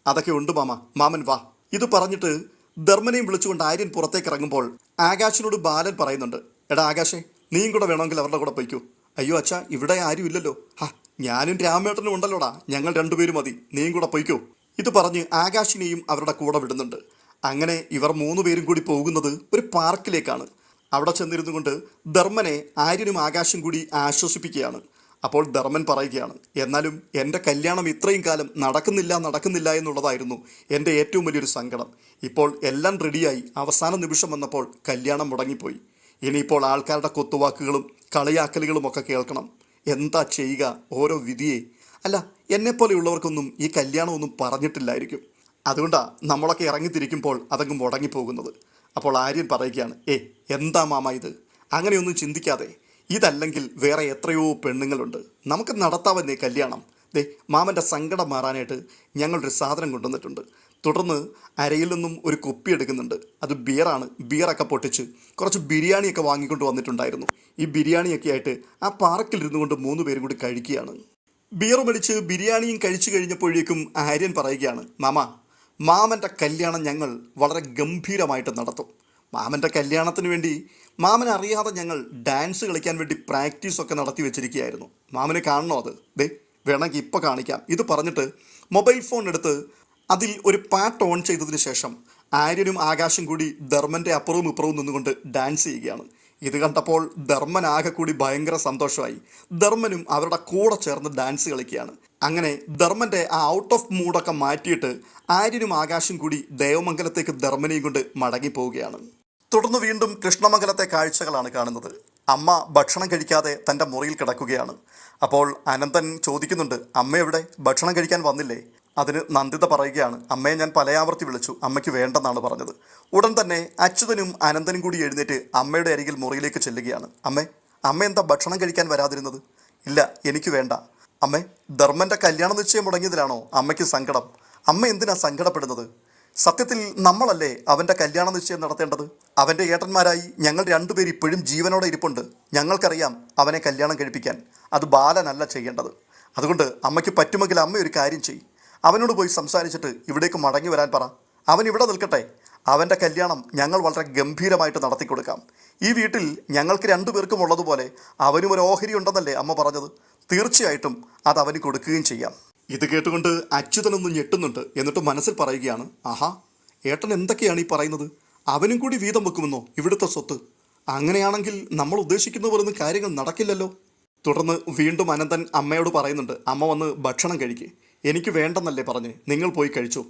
അതൊക്കെ ഉണ്ട് മാമ. മാമൻ വാ. ഇത് പറഞ്ഞിട്ട് ധർമ്മനെയും വിളിച്ചുകൊണ്ട് ആര്യൻ പുറത്തേക്ക് ഇറങ്ങുമ്പോൾ ആകാശിനോട് ബാലൻ പറയുന്നുണ്ട് എടാ ആകാശേ നീയും കൂടെ വേണമെങ്കിൽ അവരുടെ കൂടെ പൊയ്ക്കോ. അയ്യോ അച്ഛാ ഇവിടെ ആരും ഇല്ലല്ലോ. ഹാ ഞാനും രാമേട്ടനും ഉണ്ടല്ലോടാ. ഞങ്ങൾ രണ്ടുപേരും മതി. നീയും കൂടെ പൊയ്ക്കോ. ഇത് പറഞ്ഞ് ആകാശിനെയും അവരുടെ കൂടെ വിടുന്നുണ്ട്. അങ്ങനെ ഇവർ മൂന്ന് പേരും കൂടി പോകുന്നത് ഒരു പാർക്കിലേക്കാണ്. അവിടെ ചെന്നിരുന്നു കൊണ്ട് ധർമ്മനെ ആര്യനും ആകാശും കൂടി ആശ്വസിപ്പിക്കുകയാണ്. അപ്പോൾ ധർമ്മൻ പറയുകയാണ് എന്നാലും എന്റെ കല്യാണം ഇത്രയും കാലം നടക്കുന്നില്ല നടക്കുന്നില്ല എന്നുള്ളതായിരുന്നു എന്റെ ഏറ്റവും വലിയൊരു സങ്കടം. ഇപ്പോൾ എല്ലാം റെഡിയായി അവസാന നിമിഷം വന്നപ്പോൾ കല്യാണം മുടങ്ങിപ്പോയി. ഇനിയിപ്പോൾ ആൾക്കാരുടെ കൊത്തുവാക്കുകളും കളിയാക്കലുകളും ഒക്കെ കേൾക്കണം. എന്താ ചെയ്യുക? ഓരോ വിധിയെ. അല്ല എന്നെപ്പോലെയുള്ളവർക്കൊന്നും ഈ കല്യാണമൊന്നും പറഞ്ഞിട്ടില്ലായിരിക്കും. അതുകൊണ്ടാണ് നമ്മളൊക്കെ ഇറങ്ങിത്തിരിക്കുമ്പോൾ അതങ്ങ് മുടങ്ങിപ്പോകുന്നത്. അപ്പോൾ ആര്യൻ പറയുകയാണ് ഏ എന്താ മാമ ഇത്? അങ്ങനെയൊന്നും ചിന്തിക്കാതെ. ഇതല്ലെങ്കിൽ വേറെ എത്രയോ പെണ്ണുങ്ങളുണ്ട്. നമുക്ക് നടത്താവുന്നേ കല്യാണം. ദേ മാമന്റെ സങ്കടം മാറാനായിട്ട് ഞങ്ങളൊരു സാധനം കൊണ്ടുവന്നിട്ടുണ്ട്. തുടർന്ന് അരയിൽ നിന്നും ഒരു കുപ്പി എടുക്കുന്നുണ്ട്. അത് ബിയറാണ്. ബിയറൊക്കെ പൊട്ടിച്ച് കുറച്ച് ബിരിയാണിയൊക്കെ വാങ്ങിക്കൊണ്ട് വന്നിട്ടുണ്ടായിരുന്നു. ഈ ബിരിയാണിയൊക്കെ ആയിട്ട് ആ പാർക്കിൽ ഇരുന്നു കൊണ്ട് മൂന്ന് പേരും കൂടി കഴിക്കുകയാണ്. ബിയർ മേടിച്ച് ബിരിയാണിയും കഴിച്ചു കഴിഞ്ഞപ്പോഴേക്കും ആര്യൻ പറയുകയാണ് മാമ മാമന്റെ കല്യാണം ഞങ്ങൾ വളരെ ഗംഭീരമായിട്ട് നടത്തും. മാമന്റെ കല്യാണത്തിന് വേണ്ടി മാമൻ അറിയാതെ ഞങ്ങൾ ഡാൻസ് കളിക്കാൻ വേണ്ടി പ്രാക്ടീസൊക്കെ നടത്തി വെച്ചിരിക്കുകയായിരുന്നു. മാമനെ കാണണോ അത്? ദേ വേണമെങ്കിൽ ഇപ്പോൾ കാണിക്കാം. ഇത് പറഞ്ഞിട്ട് മൊബൈൽ ഫോൺ എടുത്ത് അതിൽ ഒരു പാട്ട് ഓൺ ചെയ്തതിന് ശേഷം ആര്യനും ആകാശം കൂടി ധർമ്മന്റെ അപ്പുറവും ഇപ്പുറവും നിന്നുകൊണ്ട് ഡാൻസ് ചെയ്യുകയാണ്. ഇത് കണ്ടപ്പോൾ ധർമ്മൻ ആകെ കൂടി ഭയങ്കര സന്തോഷമായി. ധർമ്മനും അവരുടെ കൂടെ ചേർന്ന് ഡാൻസ് കളിക്കുകയാണ്. അങ്ങനെ ധർമ്മന്റെ ആ ഔട്ട് ഓഫ് മൂഡൊക്കെ മാറ്റിയിട്ട് ആര്യനും ആകാശം കൂടി ദേവമംഗലത്തേക്ക് ധർമ്മനെയും കൊണ്ട് മടങ്ങി പോവുകയാണ്. തുടർന്ന് വീണ്ടും കൃഷ്ണമംഗലത്തെ കാഴ്ചകളാണ് കാണുന്നത്. അമ്മ ഭക്ഷണം കഴിക്കാതെ തന്റെ മുറിയിൽ കിടക്കുകയാണ്. അപ്പോൾ അനന്തൻ ചോദിക്കുന്നുണ്ട് അമ്മ എവിടെ? ഭക്ഷണം കഴിക്കാൻ വന്നില്ലേ? അതിന് നന്ദിത പറയുകയാണ് അമ്മയെ ഞാൻ പലയാവർത്തി വിളിച്ചു. അമ്മയ്ക്ക് വേണ്ടെന്നാണ് പറഞ്ഞത്. ഉടൻ തന്നെ അച്യുതനും അനന്തനും കൂടി എഴുന്നേറ്റ് അമ്മയുടെ അരികിൽ മുറിയിലേക്ക് ചെല്ലുകയാണ്. അമ്മേ അമ്മ എന്താ ഭക്ഷണം കഴിക്കാൻ വരാതിരുന്നത്? ഇല്ല എനിക്ക് വേണ്ട. അമ്മേ ധർമ്മന്റെ കല്യാണ നിശ്ചയം മുടങ്ങിയതിലാണോ അമ്മയ്ക്ക് സങ്കടം? അമ്മ എന്തിനാ സങ്കടപ്പെടുന്നത്? സത്യത്തിൽ നമ്മളല്ലേ അവന്റെ കല്യാണ നിശ്ചയം നടത്തേണ്ടത്? അവന്റെ ഏട്ടന്മാരായി ഞങ്ങൾ രണ്ടുപേർ ഇപ്പോഴും ജീവനോടെ ഇരിപ്പുണ്ട്. ഞങ്ങൾക്കറിയാം അവനെ കല്യാണം കഴിപ്പിക്കാൻ. അത് ബാലനല്ല ചെയ്യേണ്ടത്. അതുകൊണ്ട് അമ്മയ്ക്ക് പറ്റുമെങ്കിൽ അമ്മ ഒരു കാര്യം ചെയ്യും. അവനോട് പോയി സംസാരിച്ചിട്ട് ഇവിടേക്ക് മടങ്ങി വരാൻ പറ. അവൻ ഇവിടെ നിൽക്കട്ടെ. അവന്റെ കല്യാണം ഞങ്ങൾ വളരെ ഗംഭീരമായിട്ട് നടത്തി കൊടുക്കാം. ഈ വീട്ടിൽ ഞങ്ങൾക്ക് രണ്ടുപേർക്കും ഉള്ളതുപോലെ അവനും ഒരു ഓഹരി ഉണ്ടെന്നല്ലേ അമ്മ പറഞ്ഞത്. തീർച്ചയായിട്ടും അത് അവന് കൊടുക്കുകയും ചെയ്യാം. ഇത് കേട്ടുകൊണ്ട് അച്യുതനൊന്ന് ഞെട്ടുന്നുണ്ട്. എന്നിട്ട് മനസ്സിൽ പറയുകയാണ് ആഹാ ഏട്ടൻ എന്തൊക്കെയാണ് ഈ പറയുന്നത്? അവനും കൂടി വീതം വെക്കുമെന്നോ? ഇവിടുത്തെ സ്വത്ത്. അങ്ങനെയാണെങ്കിൽ നമ്മൾ ഉദ്ദേശിക്കുന്ന പോലെ കാര്യങ്ങൾ നടക്കില്ലല്ലോ. തുടർന്ന് വീണ്ടും അനന്തൻ അമ്മയോട് പറയുന്നുണ്ട് അമ്മ വന്ന് ഭക്ഷണം കഴിക്കുക എനിക്ക് വേണ്ടെന്നല്ലേ പറഞ്ഞ് നിങ്ങൾ പോയി കഴിച്ചു.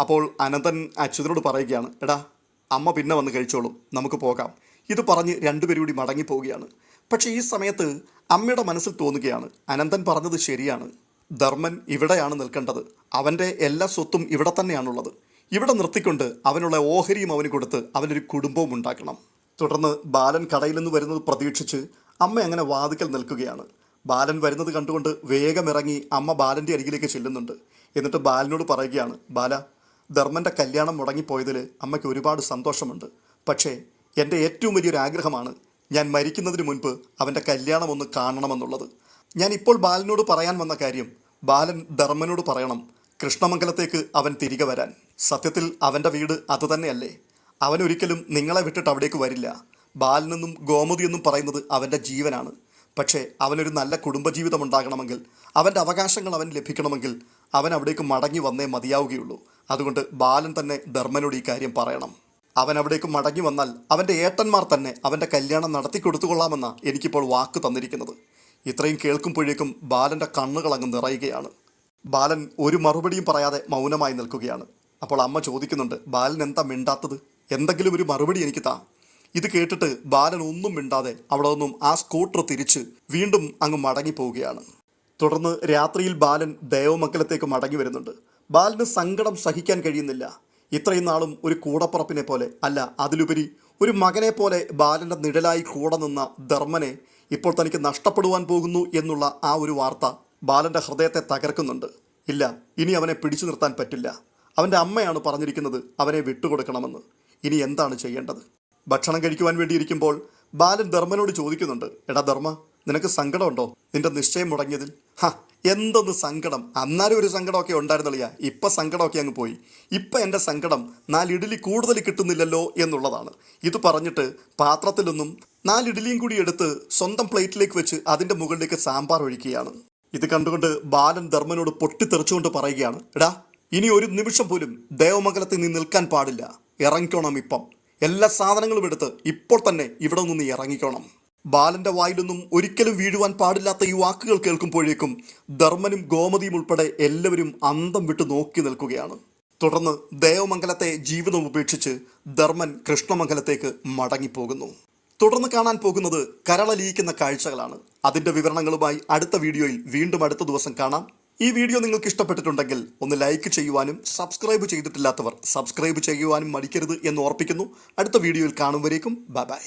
അപ്പോൾ അനന്തൻ അച്യുതനോട് പറയുകയാണ് എടാ അമ്മ പിന്നെ വന്ന് കഴിച്ചോളും നമുക്ക് പോകാം. ഇത് പറഞ്ഞ് രണ്ടുപേരും കൂടി മടങ്ങിപ്പോവുകയാണ് പക്ഷേ ഈ സമയത്ത് അമ്മയുടെ മനസ്സിൽ തോന്നുകയാണ് അനന്തൻ പറഞ്ഞത് ശരിയാണ്. ധർമ്മൻ ഇവിടെയാണ് നിൽക്കേണ്ടത്. അവന്റെ എല്ലാ സ്വത്തും ഇവിടെ തന്നെയാണുള്ളത്. ഇവിടെ നിർത്തിക്കൊണ്ട് അവനുള്ള ഓഹരിയും അവന് കൊടുത്ത് അവനൊരു കുടുംബവും ഉണ്ടാക്കണം. തുടർന്ന് ബാലൻ കടയിൽ നിന്ന് വരുന്നത് പ്രതീക്ഷിച്ച് അമ്മ അങ്ങനെ വാതിക്കൽ നിൽക്കുകയാണ്. ബാലൻ വരുന്നത് കണ്ടുകൊണ്ട് വേഗം ഇറങ്ങി അമ്മ ബാലന്റെ അരികിലേക്ക് ചെല്ലുന്നുണ്ട്. എന്നിട്ട് ബാലനോട് പറയുകയാണ് ബാല ധർമ്മന്റെ കല്യാണം മുടങ്ങിപ്പോയതിൽ അമ്മയ്ക്ക് ഒരുപാട് സന്തോഷമുണ്ട്. പക്ഷേ എന്റെ ഏറ്റവും വലിയൊരു ആഗ്രഹമാണ് ഞാൻ മരിക്കുന്നതിന് മുൻപ് അവന്റെ കല്യാണം ഒന്ന് കാണണമെന്നുള്ളത്. ഞാൻ ഇപ്പോൾ ബാലനോട് പറയാൻ വന്ന കാര്യം ബാലൻ ധർമ്മനോട് പറയണം കൃഷ്ണമംഗലത്തേക്ക് അവൻ തിരികെ വരാൻ. സത്യത്തിൽ അവന്റെ വീട് അതുതന്നെയല്ലേ അവൻ ഒരിക്കലും നിങ്ങളെ വിട്ടിട്ട് അവിടേക്ക് വരില്ല. ബാലനെന്നും ഗോമതി എന്നും പറയുന്നത് അവന്റെ ജീവനാണ്. പക്ഷേ അവനൊരു നല്ല കുടുംബജീവിതം ഉണ്ടാകണമെങ്കിൽ അവന്റെ അവകാശങ്ങൾ അവൻ ലഭിക്കണമെങ്കിൽ അവൻ അവിടേക്ക് മടങ്ങി വന്നേ മതിയാവുകയുള്ളൂ. അതുകൊണ്ട് ബാലൻ തന്നെ ധർമ്മനോട് ഈ കാര്യം പറയണം. അവൻ അവിടേക്ക് മടങ്ങി വന്നാൽ അവന്റെ ഏട്ടന്മാർ തന്നെ അവന്റെ കല്യാണം നടത്തി കൊടുത്തുകൊള്ളാമെന്ന എനിക്കിപ്പോൾ വാക്ക് തന്നിരിക്കുന്നത്. ഇത്രയും കേൾക്കുമ്പോഴേക്കും ബാലന്റെ കണ്ണുകൾ അങ്ങ് നിറയുകയാണ്. ബാലൻ ഒരു മറുപടിയും പറയാതെ മൗനമായി നിൽക്കുകയാണ്. അപ്പോൾ അമ്മ ചോദിക്കുന്നുണ്ട് ബാലൻ എന്താ മിണ്ടാത്തത്? എന്തെങ്കിലും ഒരു മറുപടി എനിക്ക് താ ഇത് കേട്ടിട്ട് ബാലൻ ഒന്നും മിണ്ടാതെ അവിടെ നിന്നും ആ സ്കൂട്ടർ തിരിച്ച് വീണ്ടും അങ്ങ് മടങ്ങി പോവുകയാണ് തുടർന്ന് രാത്രിയിൽ ബാലൻ ദേവമംഗലത്തേക്ക് മടങ്ങി വരുന്നുണ്ട്. ബാലന് സങ്കടം സഹിക്കാൻ കഴിയുന്നില്ല. ഇത്രയും നാളും ഒരു കൂടപ്പുറപ്പിനെ പോലെ അല്ല അതിലുപരി ഒരു മകനെ പോലെ ബാലന്റെ നിഴലായി കൂടെ നിന്ന ധർമ്മനെ ഇപ്പോൾ തനിക്ക് നഷ്ടപ്പെടുവാൻ പോകുന്നു എന്നുള്ള ആ ഒരു വാർത്ത ബാലന്റെ ഹൃദയത്തെ തകർക്കുന്നുണ്ട്. ഇല്ല ഇനി അവനെ പിടിച്ചു നിർത്താൻ പറ്റില്ല. അവന്റെ അമ്മയാണ് പറഞ്ഞിരിക്കുന്നത് അവനെ വിട്ടുകൊടുക്കണമെന്ന്. ഇനി എന്താണ് ചെയ്യേണ്ടത്? ഭക്ഷണം കഴിക്കുവാൻ വേണ്ടിയിരിക്കുമ്പോൾ ബാലൻ ധർമ്മനോട് ചോദിക്കുന്നുണ്ട് എടാ ധർമ്മ നിനക്ക് സങ്കടമുണ്ടോ? നിന്റെ നിശ്ചയം മുടങ്ങിയതിൽ? ഹ എന്തൊന്ന് സങ്കടം? അന്നാലും ഒരു സങ്കടമൊക്കെ ഉണ്ടായിരുന്നില്ല ഇപ്പം സങ്കടമൊക്കെ അങ്ങ് പോയി. ഇപ്പം എന്റെ സങ്കടം നാല് ഇഡലി കൂടുതൽ കിട്ടുന്നില്ലല്ലോ എന്നുള്ളതാണ്. ഇത് പറഞ്ഞിട്ട് പാത്രത്തിലൊന്നും നാല് ഇഡലിയും കൂടി എടുത്ത് സ്വന്തം പ്ലേറ്റിലേക്ക് വെച്ച് അതിന്റെ മുകളിലേക്ക് സാമ്പാർ ഒഴിക്കുകയാണ്. ഇത് കണ്ടുകൊണ്ട് ബാലൻ ധർമ്മനോട് പൊട്ടിത്തെറിച്ചുകൊണ്ട് പറയുകയാണ് എടാ ഇനി ഒരു നിമിഷം പോലും ദേവമംഗലത്തിൽ നീ നിൽക്കാൻ പാടില്ല. ഇറങ്ങിക്കോണം ഇപ്പം. എല്ലാ സാധനങ്ങളും എടുത്ത് ഇപ്പോൾ തന്നെ ഇവിടെ നിന്ന് ഇറങ്ങിക്കോണം. ബാലന്റെ വായിലൊന്നും ഒരിക്കലും വീഴുവാൻ പാടില്ലാത്ത ഈ വാക്കുകൾ കേൾക്കുമ്പോഴേക്കും ധർമ്മനും ഗോമതിയും ഉൾപ്പെടെ എല്ലാവരും അന്തം വിട്ട് നോക്കി നിൽക്കുകയാണ്. തുടർന്ന് ദേവമംഗലത്തെ ജീവിതം ഉപേക്ഷിച്ച് ധർമ്മൻ കൃഷ്ണമംഗലത്തേക്ക് മടങ്ങിപ്പോകുന്നു. തുടർന്ന് കാണാൻ പോകുന്നത് കരളലിയിക്കുന്ന കാഴ്ചകളാണ്. അതിന്റെ വിവരണങ്ങളുമായി അടുത്ത വീഡിയോയിൽ വീണ്ടും അടുത്ത ദിവസം കാണാം. ഈ വീഡിയോ നിങ്ങൾക്ക് ഇഷ്ടപ്പെട്ടിട്ടുണ്ടെങ്കിൽ ഒന്ന് ലൈക്ക് ചെയ്യുവാനും സബ്സ്ക്രൈബ് ചെയ്തിട്ടില്ലാത്തവർ സബ്സ്ക്രൈബ് ചെയ്യുവാനും മടിക്കരുത് എന്ന് ഓർപ്പിക്കുന്നു. അടുത്ത വീഡിയോയിൽ കാണും വരേക്കും. Bye bye.